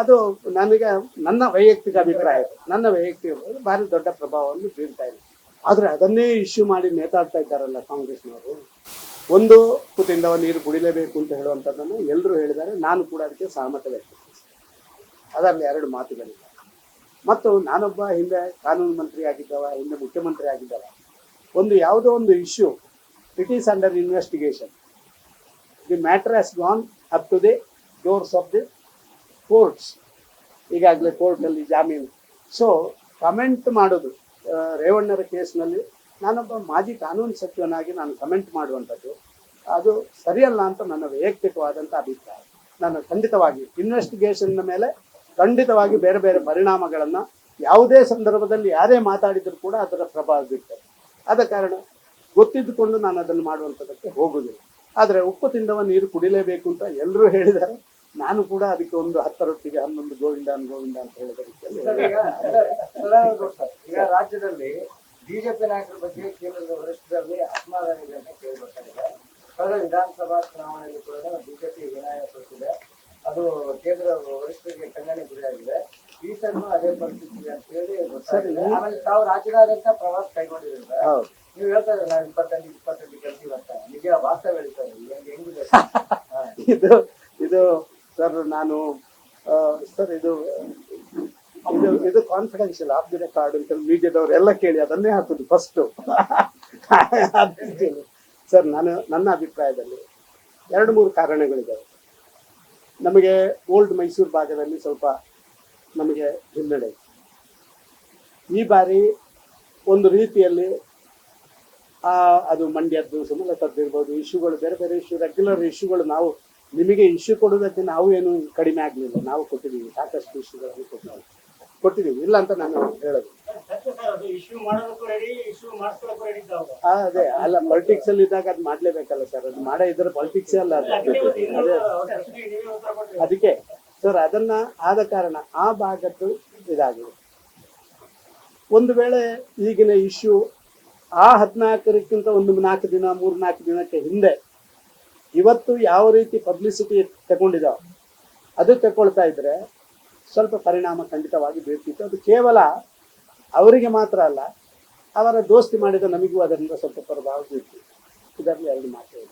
ಅದು ನನಗೆ ನನ್ನ ವೈಯಕ್ತಿಕ ಅಭಿಪ್ರಾಯ. ನನ್ನ ವೈಯಕ್ತಿಕ ಭಾರಿ ದೊಡ್ಡ ಪ್ರಭಾವವನ್ನು ಬೀರ್ತಾ ಇದೆ ಆದ್ರೆ ಅದನ್ನೇ ಇಶ್ಯೂ ಮಾಡಿ ನೇತಾಡ್ತಾ ಇದ್ದಾರಲ್ಲ ಕಾಂಗ್ರೆಸ್ನವರು. ಒಂದು ಕುತಿಂದ ನೀರು ಕುಡಿಲೇಬೇಕು ಅಂತ ಹೇಳುವಂಥದ್ದನ್ನು ಎಲ್ಲರೂ ಹೇಳಿದ್ದಾರೆ. ನಾನು ಕೂಡ ಅದಕ್ಕೆ ಸಹಮತ ಅದರಲ್ಲಿ ಎರಡು ಮಾತುಗಳಿಲ್ಲ ಮತ್ತು ನಾನೊಬ್ಬ ಹಿಂದೆ ಕಾನೂನು ಮಂತ್ರಿ ಆಗಿದ್ದವ, ಹಿಂದೆ ಮುಖ್ಯಮಂತ್ರಿ ಆಗಿದ್ದವ. ಒಂದು ಯಾವುದೋ ಒಂದು issue it is under investigation the matter has gone up to the doors of the courts ಈಗಾಗಲೇ ಕೋರ್ಟಲ್ಲಿ ಜಾಮೀನು. ಸೊ ಕಮೆಂಟ್ ಮಾಡೋದು. ರೇವಣ್ಣರ ಕೇಸ್ನಲ್ಲಿ ನಾನೊಬ್ಬ ಮಾಜಿ ಕಾನೂನು ಸಚಿವನಾಗಿ ನಾನು ಕಮೆಂಟ್ ಮಾಡುವಂಥದ್ದು, ಅದು ಸರಿಯಲ್ಲ ಅಂತ ನನ್ನ ವೈಯಕ್ತಿಕವಾದಂಥ ಅಭಿಪ್ರಾಯ. ನಾನು ಖಂಡಿತವಾಗಿ ಇನ್ವೆಸ್ಟಿಗೇಷನ್ನ ಮೇಲೆ ಖಂಡಿತವಾಗಿ ಬೇರೆ ಬೇರೆ ಪರಿಣಾಮಗಳನ್ನು ಯಾವುದೇ ಸಂದರ್ಭದಲ್ಲಿ ಯಾರೇ ಮಾತಾಡಿದರೂ ಕೂಡ ಅದರ ಪ್ರಭಾವ ಬೀರ್ತದೆ. ಆದ ಕಾರಣ ಗೊತ್ತಿದ್ದುಕೊಂಡು ನಾನು ಅದನ್ನು ಮಾಡುವಂಥದ್ದಕ್ಕೆ ಹೋಗುವುದಿಲ್ಲ. ಆದರೆ ಉಪ್ಪು ತಿಂದವ ನೀರು ಕುಡಿಲೇಬೇಕು ಅಂತ ಎಲ್ಲರೂ ಹೇಳಿದ್ದಾರೆ. ನಾನು ಕೂಡ ಅದಕ್ಕೆ ಒಂದು ಹತ್ತರೊಟ್ಟಿಗೆ ಹನ್ನೊಂದು ಗೋವಿಂದ ಗೋವಿಂದ ಅಂತ ಹೇಳಿದ ರೀತಿಯಲ್ಲಿ ಈಗ ರಾಜ್ಯದಲ್ಲಿ ಬಿಜೆಪಿ ನಾಯಕರ ಬಗ್ಗೆ ಕೇಂದ್ರದ ವರಿಷ್ಠರಲ್ಲಿ ಅಸಮಾಧಾನ ಇದೆ ಅಂತ ಕೇಳಿ ಬರ್ತಾ ಇದೆ ಕಳೆದ ವಿಧಾನಸಭಾ ಚುನಾವಣೆಯಲ್ಲಿ ಕೂಡ ಬಿಜೆಪಿ ವಿನಾಯ ಪಡಿಸಿದೆ ಅದು ಕೇಂದ್ರ ವರಿಷ್ಠರಿಗೆ ಖಂಡನೆ ಗುರಿಯಾಗಿದೆ. ಈ ಸಲ ಅದೇ ಪರಿಸ್ಥಿತಿ ಅಂತ ಹೇಳಿ ಗೊತ್ತಾಗಿದೆ. ಆಮೇಲೆ ತಾವು ರಾಜ್ಯದಾದ್ಯಂತ ಪ್ರವಾಸ ಕೈಗೊಂಡಿದ್ದೀರ? ಹೌದು. ನೀವು ಹೇಳ್ತಾ ಇದ್ರೆ ನಾವು ಇಪ್ಪತ್ತೆಂಟು ಇಪ್ಪತ್ತೆಂಟು ಗೆಲ್ತೀವಿ ಅಂತ. ನಿಜ ವಾಸ್ತವ ಹೇಳ್ತಾರೆ ಹೆಂಗ್ ಹೆಂಗಿದೆ <laughs> ಇದು ಇದು ಸರ್, ನಾನು ಸರ್, ಇದು ಇದು ಇದು ಕಾನ್ಫಿಡೆನ್ಷಿಯಲ್ ಆಫ್ ದಿ ಕಾರ್ಡ್ ಅಂತ ಮೀಡಿಯಾದವ್ರು ಎಲ್ಲ ಕೇಳಿ, ಅದನ್ನೇ ಹಾಕುದು ಫಸ್ಟ್ ಸರ್, ನಾನು, ನನ್ನ ಅಭಿಪ್ರಾಯದಲ್ಲಿ ಎರಡು, ಮೂರು ಕಾರಣಗಳಿದ್ದಾವೆ ನಮಗೆ ಓಲ್ಡ್ ಮೈಸೂರು ಭಾಗದಲ್ಲಿ ಸ್ವಲ್ಪ ನಮಗೆ ಹಿನ್ನಡೆ. ಈ ಬಾರಿ ಒಂದು ರೀತಿಯಲ್ಲಿ ಅದು ಮಂಡ್ಯದ್ದು, ಸುಮಲತದ್ದು ಇರ್ಬೋದು, ಇಶ್ಯೂಗಳು, ಬೇರೆ ಬೇರೆ ಇಶ್ಯೂ ರೆಗ್ಯುಲರ್ ಇಶ್ಯೂಗಳು ನಾವು ನಿಮಗೆ ಇಶ್ಯೂ ಕೊಡೋದಕ್ಕೆ ನಾವು ಏನು ಕಡಿಮೆ ಆಗಲಿಲ್ಲ. ನಾವು ಕೊಟ್ಟಿದ್ದೀವಿ. ಸಾಕಷ್ಟು ಇಶ್ಯೂಗಳನ್ನು ಕೊಟ್ಟಿದ್ದೀವಿ. ಕೊಟ್ಟಿದ್ದೀವಿ. ಇಲ್ಲ ಅಂತ ನಾನು ಹೇಳೋದು. ಅದು. ಅಲ್ಲ ಪಾಲಿಟಿಕ್ಸ್ ಅಲ್ಲಿ ಇದ್ದಾಗ ಅದು ಮಾಡ್ಲೇಬೇಕಲ್ಲ ಸರ್ ಅದು ಮಾಡೇ ಇದ್ರೆ ಪೊಲಿಟಿಕ್ಸ್ ಅಲ್ಲ ಅದು. ಅದಕ್ಕೆ ಸರ್ ಅದನ್ನ ಆದ ಕಾರಣ ಆ ಭಾಗದ್ದು ಇದಾಗಿದೆ. ಒಂದು ವೇಳೆ ಈಗಿನ ಇಶ್ಯೂ ಆ ಹದಿನಾಲ್ಕರಕ್ಕಿಂತ ಒಂದು ನಾಲ್ಕು ದಿನ ಮೂರು ನಾಲ್ಕು ದಿನಕ್ಕೆ ಹಿಂದೆ ಇವತ್ತು ಯಾವ ರೀತಿ ಪಬ್ಲಿಸಿಟಿ ತಗೊಂಡಿದಾವ ಅದು ತಗೊಳ್ತಾ ಇದ್ರೆ ಸ್ವಲ್ಪ ಪರಿಣಾಮ ಖಂಡಿತವಾಗಿ ಬೀರ್ತಿತ್ತು ಅದು ಕೇವಲ ಅವರಿಗೆ ಮಾತ್ರ ಅಲ್ಲ, ಅವರ ದೋಸ್ತಿ ಮಾಡಿದ ನಮಗೂ ಅದರಿಂದ ಸ್ವಲ್ಪ ಪ್ರಭಾವ ಬೀರ್ತಿತ್ತು ಇದರಲ್ಲಿ ಎರಡು ಮಾತು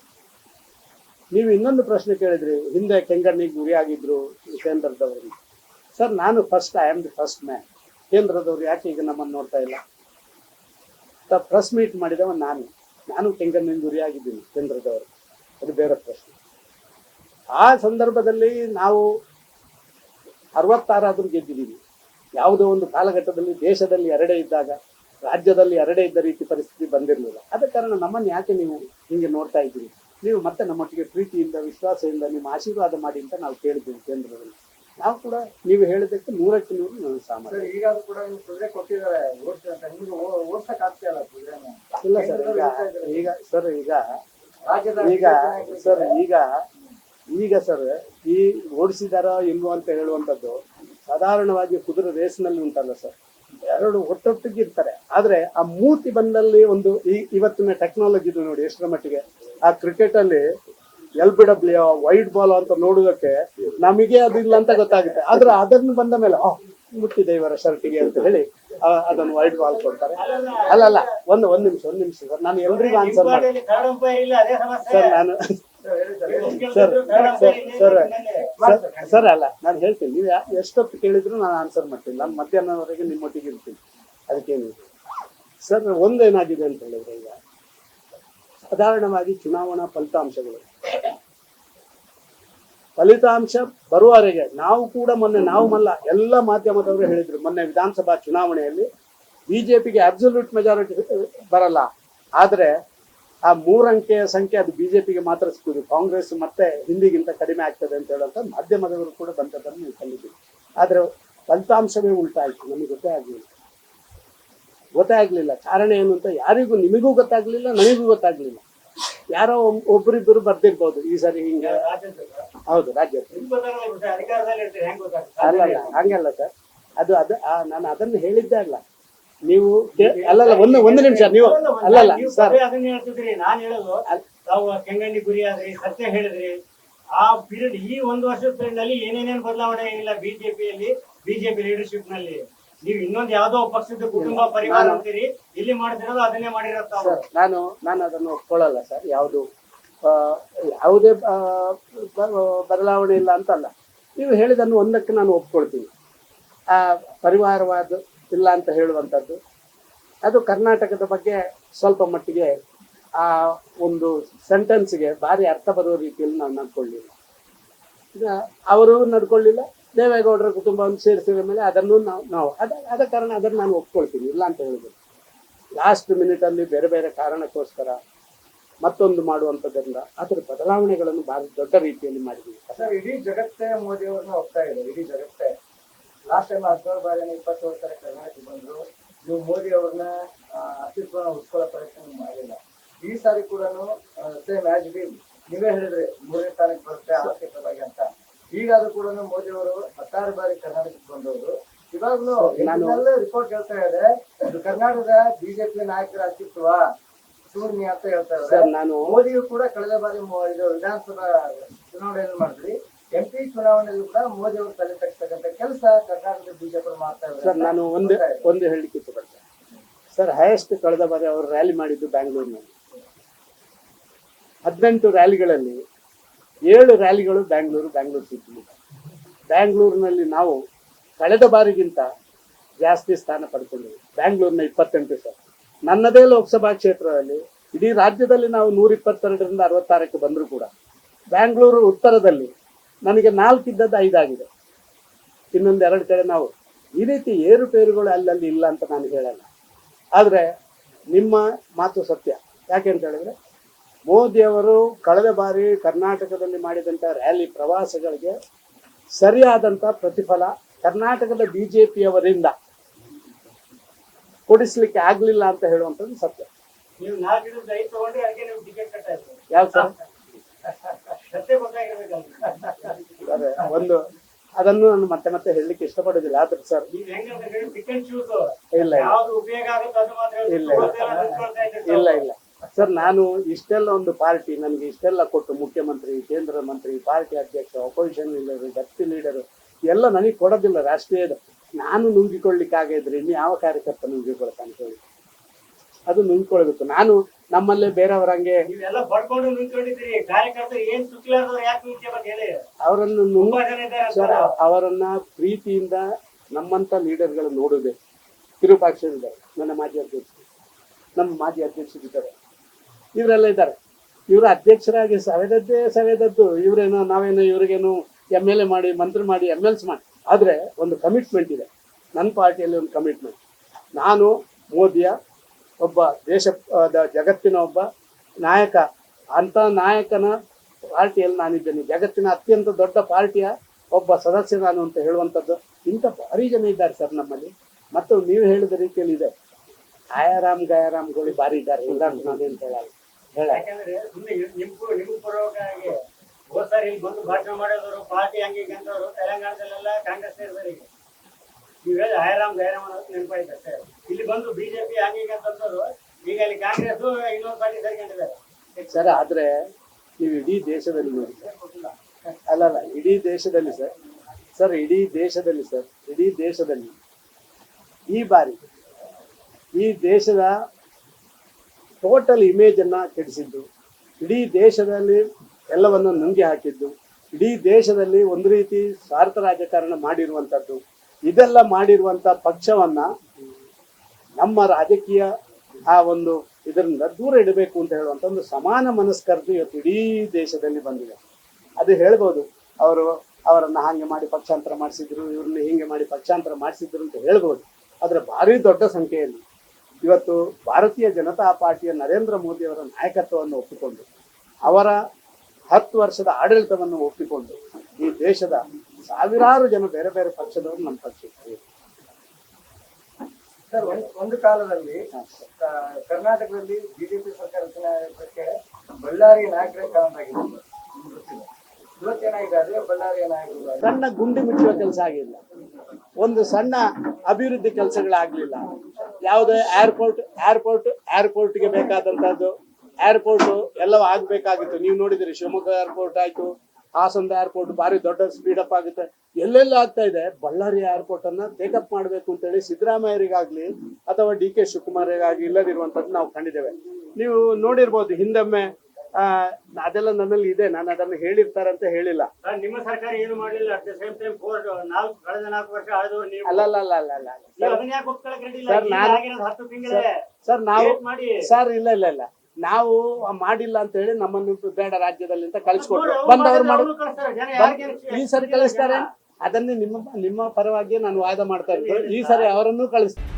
ನೀವು ಇನ್ನೊಂದು ಪ್ರಶ್ನೆ ಕೇಳಿದ್ರಿ, ಹಿಂದೆ ಕೆಂಗಣ್ಣಿಗೆ ಗುರಿಯಾಗಿದ್ರು ಕೇಂದ್ರದವರು ಸರ್, ನಾನು first I am the first man ಕೇಂದ್ರದವ್ರು ಯಾಕೆ ಈಗ ನಮ್ಮನ್ನು ನೋಡ್ತಾ ಇಲ್ಲ? ಪ್ರೆಸ್ ಮೀಟ್ ಮಾಡಿದವ ನಾನು. ನಾನು ಕೆಂಗಣ್ಣಿಗೆ ಗುರಿಯಾಗಿದ್ದೀನಿ ಕೇಂದ್ರದವರು ಅದು ಬೇರೆ ಪ್ರಶ್ನೆ. ಆ ಸಂದರ್ಭದಲ್ಲಿ ನಾವು ಅರವತ್ತಾರಾದರೂ ಗೆದ್ದಿದ್ದೀವಿ. ಯಾವುದೋ ಒಂದು ಕಾಲಘಟ್ಟದಲ್ಲಿ ದೇಶದಲ್ಲಿ ಎರಡೇ ಇದ್ದಾಗ ರಾಜ್ಯದಲ್ಲಿ ಎರಡೇ ಇದ್ದ ರೀತಿ ಪರಿಸ್ಥಿತಿ ಬಂದಿರಲಿಲ್ಲ. ಆದ ಕಾರಣ ನಮ್ಮನ್ನು ಯಾಕೆ ನೀವು ಹಿಂಗೆ ನೋಡ್ತಾ ಇದ್ದೀರಿ? ನೀವು ಮತ್ತೆ ನಮ್ಮೊಟ್ಟಿಗೆ ಪ್ರೀತಿಯಿಂದ ವಿಶ್ವಾಸದಿಂದ ನಿಮ್ಮ ಆಶೀರ್ವಾದ ಮಾಡಿ ಅಂತ ನಾವು ಕೇಳಿದ್ದೀವಿ ಕೇಂದ್ರದಲ್ಲಿ. ನಾವು ಕೂಡ ನೀವು ಹೇಳಿದ್ದಕ್ಕೆ ನೂರಕ್ಕೆ ನೂರು ನಾನು ಸಾಮಾನ್ಯ ಈಗಾದ್ರೂ ಕೂಡ ನೀವು ಕುದುರೆ ಕೊಟ್ಟಿದ್ದಾರೆ. ಇಲ್ಲ ಸರ್ ಈಗ ಈಗ ಸರ್ ಈಗ ಈಗ ಸರ್, ಈಗ ಈಗ ಸರ್, ಈ ಓಡಿಸಿದಾರೋ ಇಲ್ವೋ ಅಂತ ಹೇಳುವಂಥದ್ದು ಸಾಧಾರಣವಾಗಿ ಕುದುರೆ ರೇಸ್ನಲ್ಲಿ ಉಂಟಲ್ಲ ಸರ್. ಎರಡು ಒಟ್ಟೊಟ್ಟಿಗೆ ಇರ್ತಾರೆ. ಆದರೆ ಆ ಮೂತಿ ಬಂದಲ್ಲಿ ಒಂದು ಈ ಇವತ್ತಿನ ಟೆಕ್ನಾಲಜಿ ನೋಡಿ ಎಷ್ಟರ ಮಟ್ಟಿಗೆ. ಆ ಕ್ರಿಕೆಟ್ ಅಲ್ಲಿ L B W wide ball ಅಂತ ನೋಡೋದಕ್ಕೆ ನಮಗೆ ಅದಿಲ್ಲ ಅಂತ ಗೊತ್ತಾಗುತ್ತೆ. ಆದ್ರೆ ಅದನ್ನು ಬಂದ ಮೇಲೆ ಮುಟ್ಟಿದೆ ಇವರ ಶರ್ಟಿಗೆ ಅಂತ ಹೇಳಿ ಅದನ್ನು ವೈಡ್ ಬಾಲ್ ಕೊಡ್ತಾರೆ. ಅಲ್ಲ ಅಲ್ಲ ಒಂದು ಒಂದ್ ನಿಮಿಷ ಒಂದ್ ನಿಮಿಷ ಸರ್. ನಾನು ಎಲ್ರಿಗೂ ಆನ್ಸರ್ ಮಾಡಿ ಸರ್ ನಾನು ಸರ್ ಸರ್. ಸರ್ ಅಲ್ಲ ನಾನು ಹೇಳ್ತೀನಿ. ನೀವು ಎಷ್ಟೊತ್ತು ಕೇಳಿದ್ರು ನಾನು ಆನ್ಸರ್ ಮಾಡ್ತೀನಿ. ನಾನು ಮಧ್ಯಾಹ್ನವರೆಗೆ ನಿಮ್ಮೊಟ್ಟಿಗೆ ಇರ್ತೀನಿ. ಅದಕ್ಕೇನು ಸರ್ ಒಂದೇನಾಗಿದೆ ಅಂತ ಹೇಳಿದ್ರೆ ಈಗ. ಸಾಧಾರಣವಾಗಿ ಚುನಾವಣಾ ಫಲಿತಾಂಶಗಳು. ಫಲಿತಾಂಶ ಬರುವವರೆಗೆ, ನಾವು ಕೂಡ ಮೊನ್ನೆ, ನಾವು ಮಲ್ಲ, ಎಲ್ಲ ಮಾಧ್ಯಮದವರು ಹೇಳಿದ್ರು, ಮೊನ್ನೆ ವಿಧಾನಸಭಾ ಚುನಾವಣೆಯಲ್ಲಿ ಬಿಜೆಪಿಗೆ ಅಬ್ಸಲ್ಯೂಟ್ ಮೆಜಾರಿಟಿ ಬರಲ್ಲ. ಆದರೆ ಆ ಮೂರಂಕೆಯ ಸಂಖ್ಯೆ ಅದು ಬಿಜೆಪಿಗೆ ಮಾತ್ರ ಸಿಕ್ಕುದು ಕಾಂಗ್ರೆಸ್ ಮತ್ತೆ ಹಿಂದಿಗಿಂತ ಕಡಿಮೆ ಆಗ್ತದೆ ಅಂತ ಹೇಳುವಂತ ಮಾಧ್ಯಮದವರು ಕೂಡ ಬಂದದ್ದನ್ನು ನೀವು ಕಂಡಿದ್ದೀವಿ. ಆದ್ರೆ ಫಲಿತಾಂಶವೇ ಉಲ್ಟಾಯ್ತು ನಮಗೆ ಗೊತ್ತೇ ಆಗಲಿಲ್ಲ. ಗೊತ್ತೇ ಆಗ್ಲಿಲ್ಲ, ಕಾರಣ ಏನು ಅಂತ ಯಾರಿಗೂ, ನಿಮಗೂ ಗೊತ್ತಾಗ್ಲಿಲ್ಲ, ನನಗೂ ಗೊತ್ತಾಗ್ಲಿಲ್ಲ. ಯಾರೋ ಒಬ್ಬರಿಬ್ಬರು ಬರ್ದಿರ್ಬೋದು, ಈ ಸರಿ ಹಿಂಗೆ. ಹೌದು ರಾಜ್ಯ ಅಲ್ಲ ಅಲ್ಲಲ್ಲ ಹಂಗಲ್ಲ ಸರ್. ಅದು ಅದು ನಾನು ಅದನ್ನು ಹೇಳಿದ್ದೆ ಅಲ್ಲ. ನೀವು ಅಲ್ಲಲ್ಲ ಒಂದು ಒಂದು ನಿಮಿಷ ನೀವು ಅಲ್ಲಲ್ಲ ಸರ್. ಅದನ್ನ ಹೇಳ್ತಿದ್ರಿ ನಾನ್ ಹೇಳೋದು ತಾವು ಕೆಂಗಣ್ಣಿ ಗುರಿ ಆದ್ರಿ ಸತ್ಯ ಹೇಳಿದ್ರಿ. ಆ ಪೀರಿಯಡ್ ಈ ಒಂದು ವರ್ಷದ period ನಲ್ಲಿ ಏನೇನೇನು ಬದಲಾವಣೆ ಇಲ್ಲ ಬಿಜೆಪಿಯಲ್ಲಿ ಬಿಜೆಪಿ ಲೀಡರ್ಶಿಪ್ನಲ್ಲಿ. ನೀವು ಇನ್ನೊಂದು ಯಾವ್ದೋ ಪಕ್ಷದ ಕುಟುಂಬ ಪರಿವಾರ ಅಂತೀರಿ ಇಲ್ಲಿ ಮಾಡ್ತಿರೋದು ಅದನ್ನೇ ಮಾಡಿರತ್ತ ನಾನು ನಾನು ಅದನ್ನು ಒಪ್ಕೊಳ್ಳಲ್ಲ ಸರ್ ಯಾವುದು ಯಾವುದೇ ಬದಲಾವಣೆ ಇಲ್ಲ ಅಂತಲ್ಲ. ನೀವು ಹೇಳಿದನ್ನು ಒಂದಕ್ಕೆ ನಾನು ಒಪ್ಕೊಳ್ತೀನಿ. ಆ, ಪರಿವಾರವಾದ ಇಲ್ಲ ಅಂತ ಹೇಳುವಂಥದ್ದು. ಅದು ಕರ್ನಾಟಕದ ಬಗ್ಗೆ ಸ್ವಲ್ಪ ಮಟ್ಟಿಗೆ ಆ ಒಂದು ಸೆಂಟೆನ್ಸ್ಗೆ ಭಾರಿ ಅರ್ಥ ಬರುವ ರೀತಿಯಲ್ಲಿ ನಾವು ನಡ್ಕೊಳ್ಳಿಲ್ಲ. ಅವರು ನಡ್ಕೊಳ್ಳಿಲ್ಲ, ದೇವೇಗೌಡರ ಕುಟುಂಬವನ್ನು ಸೇರಿಸಿದ ಮೇಲೆ ಅದನ್ನು ನಾವು ನಾವು, ಅದ ಅದ ಕಾರಣ ಅದನ್ನು ನಾನು ಒಪ್ಕೊಳ್ತೀನಿ, ಇಲ್ಲ ಅಂತ ಹೇಳಿದ್ರು ಲಾಸ್ಟ್ ಮಿನಿಟಲ್ಲಿ ಬೇರೆ ಬೇರೆ ಕಾರಣಕ್ಕೋಸ್ಕರ ಮತ್ತೊಂದು ಮಾಡುವಂತದ್ರಿಂದ ಅದರ ಬದಲಾವಣೆಗಳನ್ನು ಬಹಳ ದೊಡ್ಡ ರೀತಿಯಲ್ಲಿ ಮಾಡಿದ್ವಿ ಸರ್ ಇಡೀ ಜಗತ್ತೇ ಮೋದಿ ಅವ್ರನ್ನ ಹೋಗ್ತಾ ಇದೆ ಇಡೀ ಜಗತ್ತೇ. ಲಾಸ್ಟ್ ಟೈಮ್ ಹದಿನೇಳು ಬಾರಿ ಇಪ್ಪತ್ತು ವರ್ಷ ಕರ್ನಾಟಕ ಬಂದ್ರು ನೀವು ಮೋದಿ ಅವ್ರನ್ನ ಅಸ್ತಿತ್ವನ ಉಳಿಸ್ಕೊಳ್ಳೋ ಪ್ರಯತ್ನ ಮಾಡಿಲ್ಲ. ಈ ಸಾರಿ ಕೂಡ ಸೇಮ್ ಆಸ್ ಬಿ ನೀವೇ ಹೇಳಿದ್ರಿ ಮೂರನೇ ಸ್ಥಾನಕ್ಕೆ ಬರುತ್ತೆ ಆರ್ಥಿಕವಾಗಿ ಅಂತ. ಈಗಾದ್ರೂ ಕೂಡ ಮೋದಿ ಅವರು ಹತ್ತಾರು ಬಾರಿ ಕರ್ನಾಟಕಕ್ಕೆ ಬಂದವರು. ಇವಾಗ್ಲೂ ನಾನು- ರಿಪೋರ್ಟ್ ಹೇಳ್ತಾ ಇದು ಕರ್ನಾಟಕದ ಬಿಜೆಪಿ ನಾಯಕರ ಅಸ್ತಿತ್ವ. ಶೂನ್ಯ ಅಂತ ಹೇಳ್ತಾ ಸರ್ ಇದ್ದಾರೆ ನಾನು ಮೋದಿಯು ಕೂಡ ಕಳೆದ ಬಾರಿ ಮೊ- ಇದು ವಿಧಾನಸಭಾ ಚುನಾವಣೆಯಲ್ಲಿ ಮಾಡಿದ್ರಿ. ಎಂಪಿ ಚುನಾವಣೆಯಲ್ಲಿ ಕೂಡ ಮೋದಿ ಅವರು ತಲೆ ತಗ್ತಕ್ಕಂಥ ಕೆಲಸ ಕರ್ನಾಟಕದ ಬಿಜೆಪಿ ಮಾಡ್ತಾ ಇದ್ದಾರೆ ಸರ್ ನಾನು ಒಂದು ಒಂದು ಹೇಳಲಿಕ್ಕೆ ಇಷ್ಟಪಡ್ತೇನೆ ಸರ್ ಹೈಯೆಸ್ಟ್ ಕಳೆದ ಬಾರಿ ಅವರು ರ್ಯಾಲಿ ಮಾಡಿದ್ದು ಬ್ಯಾಂಗ್ಳೂರಿನಲ್ಲಿ. ಹದಿನೆಂಟು ರ್ಯಾಲಿಗಳಲ್ಲಿ ಏಳು ರ್ಯಾಲಿಗಳು ಬ್ಯಾಂಗ್ಳೂರು ಬ್ಯಾಂಗ್ಳೂರು ಸಿಟಿ ಬ್ಯಾಂಗ್ಳೂರಿನಲ್ಲಿ ನಾವು ಕಳೆದ ಬಾರಿಗಿಂತ ಜಾಸ್ತಿ ಸ್ಥಾನ ಪಡ್ಕೊಂಡಿದ್ದೀವಿ. ಬ್ಯಾಂಗ್ಳೂರಿನ ಇಪ್ಪತ್ತೆಂಟು ಸರ್. ನನ್ನದೇ ಲೋಕಸಭಾ ಕ್ಷೇತ್ರದಲ್ಲಿ, ಇಡೀ ರಾಜ್ಯದಲ್ಲಿ ನಾವು ನೂರ ಇಪ್ಪತ್ತೆರಡರಿಂದ ಅರವತ್ತಾರಕ್ಕೆ ಬಂದರೂ ಕೂಡ, ಬ್ಯಾಂಗ್ಳೂರು ಉತ್ತರದಲ್ಲಿ ನನಗೆ ನಾಲ್ಕಿದ್ದದ್ದು ಐದಾಗಿದೆ. ಇನ್ನೊಂದು ಎರಡು ಕಡೆ ನಾವು ಈ ರೀತಿ ಏರುಪೇರುಗಳು ಅಲ್ಲಲ್ಲಿ ಇಲ್ಲ ಅಂತ ನಾನು ಹೇಳಲ್ಲ. ಆದರೆ ನಿಮ್ಮ ಮಾತು ಸತ್ಯ. ಯಾಕೆ ಅಂತ ಹೇಳಿದ್ರೆ ಮೋದಿಯವರು ಕಳೆದ ಬಾರಿ ಕರ್ನಾಟಕದಲ್ಲಿ ಮಾಡಿದಂಥ ರ್ಯಾಲಿ ಪ್ರವಾಸಗಳಿಗೆ ಸರಿಯಾದಂಥ ಪ್ರತಿಫಲ ಕರ್ನಾಟಕದ ಬಿ ಜೆ ಪಿಯವರಿಂದ ಕೊಡಿಸ್ಲಿಕ್ಕೆ ಆಗಲಿಲ್ಲ ಅಂತ ಹೇಳುವಂಥದ್ದು ಸತ್ಯ. ಯಾವ ಸರ್? ಒಂದು ಅದನ್ನು ನಾನು ಮತ್ತೆ ಮತ್ತೆ ಹೇಳಲಿಕ್ಕೆ ಇಷ್ಟಪಡೋದಿಲ್ಲ ಆದ್ರೆ ಸರ್ ಇಲ್ಲ ಇಲ್ಲ. ಇಲ್ಲ ಇಲ್ಲ. ಸರ್ ನಾನು ಇಷ್ಟೆಲ್ಲ ಒಂದು ಪಾರ್ಟಿ ನನಗೆ ಇಷ್ಟೆಲ್ಲ ಕೊಟ್ಟು ಮುಖ್ಯಮಂತ್ರಿ ಕೇಂದ್ರ ಮಂತ್ರಿ ಪಾರ್ಟಿ ಅಧ್ಯಕ್ಷ ಅಪೋಸಿಷನ್ ಲೀಡರ್ ಡೆಪ್ಟಿ ಲೀಡರ್ ಎಲ್ಲ ನನಗೆ ಕೊಡೋದಿಲ್ಲ ರಾಷ್ಟ್ರೀಯದ. ನಾನು ನುಂಗಿಕೊಳ್ಳಿಕ್ಕಾಗಿದ್ರೆ ಇನ್ನು ಯಾವ ಕಾರ್ಯಕರ್ತ ನುಂಗಿಕೊಳ್ತಾನೆ ಹೇಳಿ. ಅದು ನುಂಗಿಕೊಳ್ಬೇಕು ನಾನು ನಮ್ಮಲ್ಲೇ ಬೇರೆಯವರಂಗೆ ಅವರನ್ನು ಇದ್ದಾರೆ ಅಂತ. ಅವರನ್ನ ಪ್ರೀತಿಯಿಂದ ನಮ್ಮಂತ ಲೀಡರ್ಗಳನ್ನ ನೋಡಬೇಕು. ವಿರೂಪಾಕ್ಷರಿದ್ದಾರೆ ನನ್ನ ಮಾಜಿ ಅಧ್ಯಕ್ಷರು. ನಮ್ಮ ಮಾಜಿ ಅಧ್ಯಕ್ಷರಿದ್ದಾರೆ ಇವರೆಲ್ಲ ಇದ್ದಾರೆ. ಇವರು ಅಧ್ಯಕ್ಷರಾಗಿ ಸವೆದದ್ದೇ ಸವೆದದ್ದು. ಇವರೇನೋ ನಾವೇನೋ ಇವರಿಗೇನು ಎಂ ಎಲ್ ಎ ಮಾಡಿ ಮಂತ್ರಿ ಮಾಡಿ ಎಂ ಎಲ್ಸ್ ಮಾಡಿ. ಆದರೆ ಒಂದು ಕಮಿಟ್ಮೆಂಟ್ ಇದೆ. ನನ್ನ ಪಾರ್ಟಿಯಲ್ಲಿ ಒಂದು ಕಮಿಟ್ಮೆಂಟ್ ನಾನು ಮೋದಿಯ ಒಬ್ಬ ದೇಶ ಜಗತ್ತಿನ ಒಬ್ಬ ನಾಯಕ. ಅಂತ ನಾಯಕನ ಪಾರ್ಟಿಯಲ್ಲಿ ನಾನಿದ್ದೇನೆ. ಜಗತ್ತಿನ ಅತ್ಯಂತ ದೊಡ್ಡ ಪಾರ್ಟಿಯ ಒಬ್ಬ ಸದಸ್ಯ ನಾನು ಅಂತ ಹೇಳುವಂಥದ್ದು ಇಂಥ ಭಾರಿ ಜನ ಇದ್ದಾರೆ ಸರ್ ನಮ್ಮಲ್ಲಿ. ಮತ್ತು ನೀವು ಹೇಳಿದ ರೀತಿಯಲ್ಲಿ ಇದೆ. ಆಯಾರಾಮ್ ಗಾಯಾರಾಮ್ಗಳು ಭಾರಿ ಇದ್ದಾರೆ. ಇಲ್ಲ ಅಂತ ನಾನೇನು ಹೇಳಲ್ಲ. ಹೇಳ. ಹೋದ್ ಸಾರಿ ಇಲ್ಲಿ ಬಂದು ಭಾಷಣ ಮಾಡೋದವರು, ಪಾರ್ಟಿ ಹಂಗೆ ಅಂತವರು ತೆಲಂಗಾಣದಲ್ಲೆಲ್ಲ ಕಾಂಗ್ರೆಸ್ ಸೇರಿದವರು ಈಗ ನೀವು ಹೇಳಿ ಆಯರಾಮ್ ಗೈರಾಮ್ ಅನ್ನೋದು ನೆನಪಾಯ್ತು ಅಷ್ಟೇ. ಇಲ್ಲಿ ಬಂದು ಬಿಜೆಪಿ ಹಂಗೆ ಅಂತಂದವರು ಈಗ ಅಲ್ಲಿ ಕಾಂಗ್ರೆಸ್ ಇನ್ನೊಂದು ಪಾರ್ಟಿ ಸೇರ್ಕೊಂಡಿದ್ದಾರೆ. ಸರ್, ಆದ್ರೆ ನೀವು ಇಡೀ ದೇಶದಲ್ಲಿ ನೋಡಿ ಅಲ್ಲ ಅಲ್ಲ, ಇಡೀ ದೇಶದಲ್ಲಿ ಸರ್. ಸರ್, ಇಡೀ ದೇಶದಲ್ಲಿ ಸರ್, ಇಡೀ ದೇಶದಲ್ಲಿ ಈ ಬಾರಿ ಈ ದೇಶದ ಟೋಟಲ್ ಇಮೇಜನ್ನು ಕೆಡಿಸಿದ್ದು, ಇಡೀ ದೇಶದಲ್ಲಿ ಎಲ್ಲವನ್ನು ನುಂಗಿ ಹಾಕಿದ್ದು. ಇಡೀ ದೇಶದಲ್ಲಿ ಒಂದು ರೀತಿ ಸ್ವಾರ್ಥ ರಾಜಕಾರಣ ಮಾಡಿರುವಂಥದ್ದು ಇದೆಲ್ಲ ಮಾಡಿರುವಂಥ ಪಕ್ಷವನ್ನ ನಮ್ಮ ರಾಜಕೀಯ ಆ ಒಂದು ಇದರಿಂದ ದೂರ ಇಡಬೇಕು ಅಂತ ಹೇಳುವಂಥ ಒಂದು ಸಮಾನ ಮನಸ್ಕರ್ದು ಇವತ್ತು ಇಡೀ ದೇಶದಲ್ಲಿ ಬಂದಿದೆ. ಅದು ಹೇಳ್ಬೋದು. ಅವರು ಅವರನ್ನ ಹಾಗೆ ಮಾಡಿ ಪಕ್ಷಾಂತರ ಮಾಡಿಸಿದ್ರು, ಇವ್ರನ್ನ ಹೀಗೆ ಮಾಡಿ ಪಕ್ಷಾಂತರ ಮಾಡಿಸಿದ್ರು ಅಂತ ಹೇಳ್ಬೋದು. ಆದರೆ ಭಾರಿ ದೊಡ್ಡ ಸಂಖ್ಯೆಯಲ್ಲಿ ಇವತ್ತು ಭಾರತೀಯ ಜನತಾ ಪಾರ್ಟಿಯ ನರೇಂದ್ರ ಮೋದಿಯವರ ನಾಯಕತ್ವವನ್ನು ಒಪ್ಪಿಕೊಂಡು ಅವರ ಹತ್ತು ವರ್ಷದ ಆಡಳಿತವನ್ನು ಒಪ್ಪಿಕೊಂಡು ಈ ದೇಶದ ಸಾವಿರಾರು ಜನ ಬೇರೆ ಬೇರೆ ಪಕ್ಷದವರು ನಮ್ಮ ಪಕ್ಷಕ್ಕೆ. ಸರ್ ಒಂದು ಕಾಲದಲ್ಲಿ ಕರ್ನಾಟಕದಲ್ಲಿ ಬಿಜೆಪಿ ಸರ್ಕಾರ ರಚನೆ ಬಳ್ಳಾರಿ ನಾಯಕರೇ ಕಾರಣ ಆಗಿದ್ರು ನಿಮ್ಗೆ ಗೊತ್ತಿದೆ ಇವತ್ತೇನಾಗಿದೆ ಬಳ್ಳಾರಿಯ ನಾಯಕರು. ಸಣ್ಣ ಗುಂಡಿ ಮುಚ್ಚುವ ಕೆಲಸ ಆಗಿಲ್ಲ. ಒಂದು ಸಣ್ಣ ಅಭಿವೃದ್ಧಿ ಕೆಲಸಗಳಾಗ್ಲಿಲ್ಲ. ಯಾವುದೇ ಏರ್ಪೋರ್ಟ್ ಏರ್ಪೋರ್ಟ್ ಏರ್ಪೋರ್ಟ್ಗೆ ಬೇಕಾದಂತದ್ದು ಏರ್ಪೋರ್ಟ್ ಎಲ್ಲವೂ ಆಗ್ಬೇಕಾಗಿತ್ತು. ನೀವು ನೋಡಿದ್ರಿ ಶಿವಮೊಗ್ಗ ಏರ್ಪೋರ್ಟ್ ಆಯ್ತು ಹಾಸನದ ಏರ್ಪೋರ್ಟ್ ಭಾರಿ ದೊಡ್ಡ ಸ್ಪೀಡ್ ಅಪ್ ಆಗುತ್ತೆ. ಎಲ್ಲೆಲ್ಲ ಆಗ್ತಾ ಇದೆ? ಬಳ್ಳಾರಿ ಏರ್ಪೋರ್ಟ್ ಅನ್ನ ಟೇಕಪ್ ಮಾಡಬೇಕು ಅಂತೇಳಿ ಸಿದ್ದರಾಮಯ್ಯರಿಗಾಗ್ಲಿ ಅಥವಾ ಡಿ ಕೆ ಶಿವಕುಮಾರ್ಗಾಗ್ಲಿ ಇಲ್ಲದಿರುವಂತದ್ದು ನಾವು ಕಂಡಿದ್ದೇವೆ. ನೀವು ನೋಡಿರ್ಬೋದು ಹಿಂದೊಮ್ಮೆ ಆ, ಅದೆಲ್ಲ ನನ್ನಲ್ಲಿ ಇದೆ ನಾನು ಅದನ್ನು ಹೇಳಿರ್ತಾರಂತ ಹೇಳಿಲ್ಲ. ನಿಮ್ಮ ಸರ್ಕಾರ ಏನು ಮಾಡಿಲ್ಲ at the same time four ನಾಲ್ಕು ಕಳೆದ ನಾಲ್ಕು ವರ್ಷ ನೀವು ಅಲ್ಲ ಅಲ್ಲ ಅಲ್ಲ ಅಲ್ಲ ಅಲ್ಲ. ಸರ್, ನಾನು- ಸರ್ ನಾವು ಮಾಡಿ. ಸರ್ ಇಲ್ಲ ಇಲ್ಲ ಇಲ್ಲ. ನಾವು ಮಾಡಿಲ್ಲ ಅಂತ ಹೇಳಿ ನಮ್ಮನ್ನು ಬೇಡ ರಾಜ್ಯದಲ್ಲಿ ಅಂತ ಕಳಿಸ್ಕೊಟ್ರು. ಬಂದವರು ಮಾಡು. ಈ ಸರಿ ಕಳಿಸ್ತಾರೆ. ಅದನ್ನೇ ನಿಮ್ಮ ನಿಮ್ಮ ಪರವಾಗಿ ನಾನು ವಾದ ಮಾಡ್ತಾ ಇರ್ತೀನಿ ಈ ಸರಿ ಅವರನ್ನು ಕಳಿಸ್ತಾರೆ.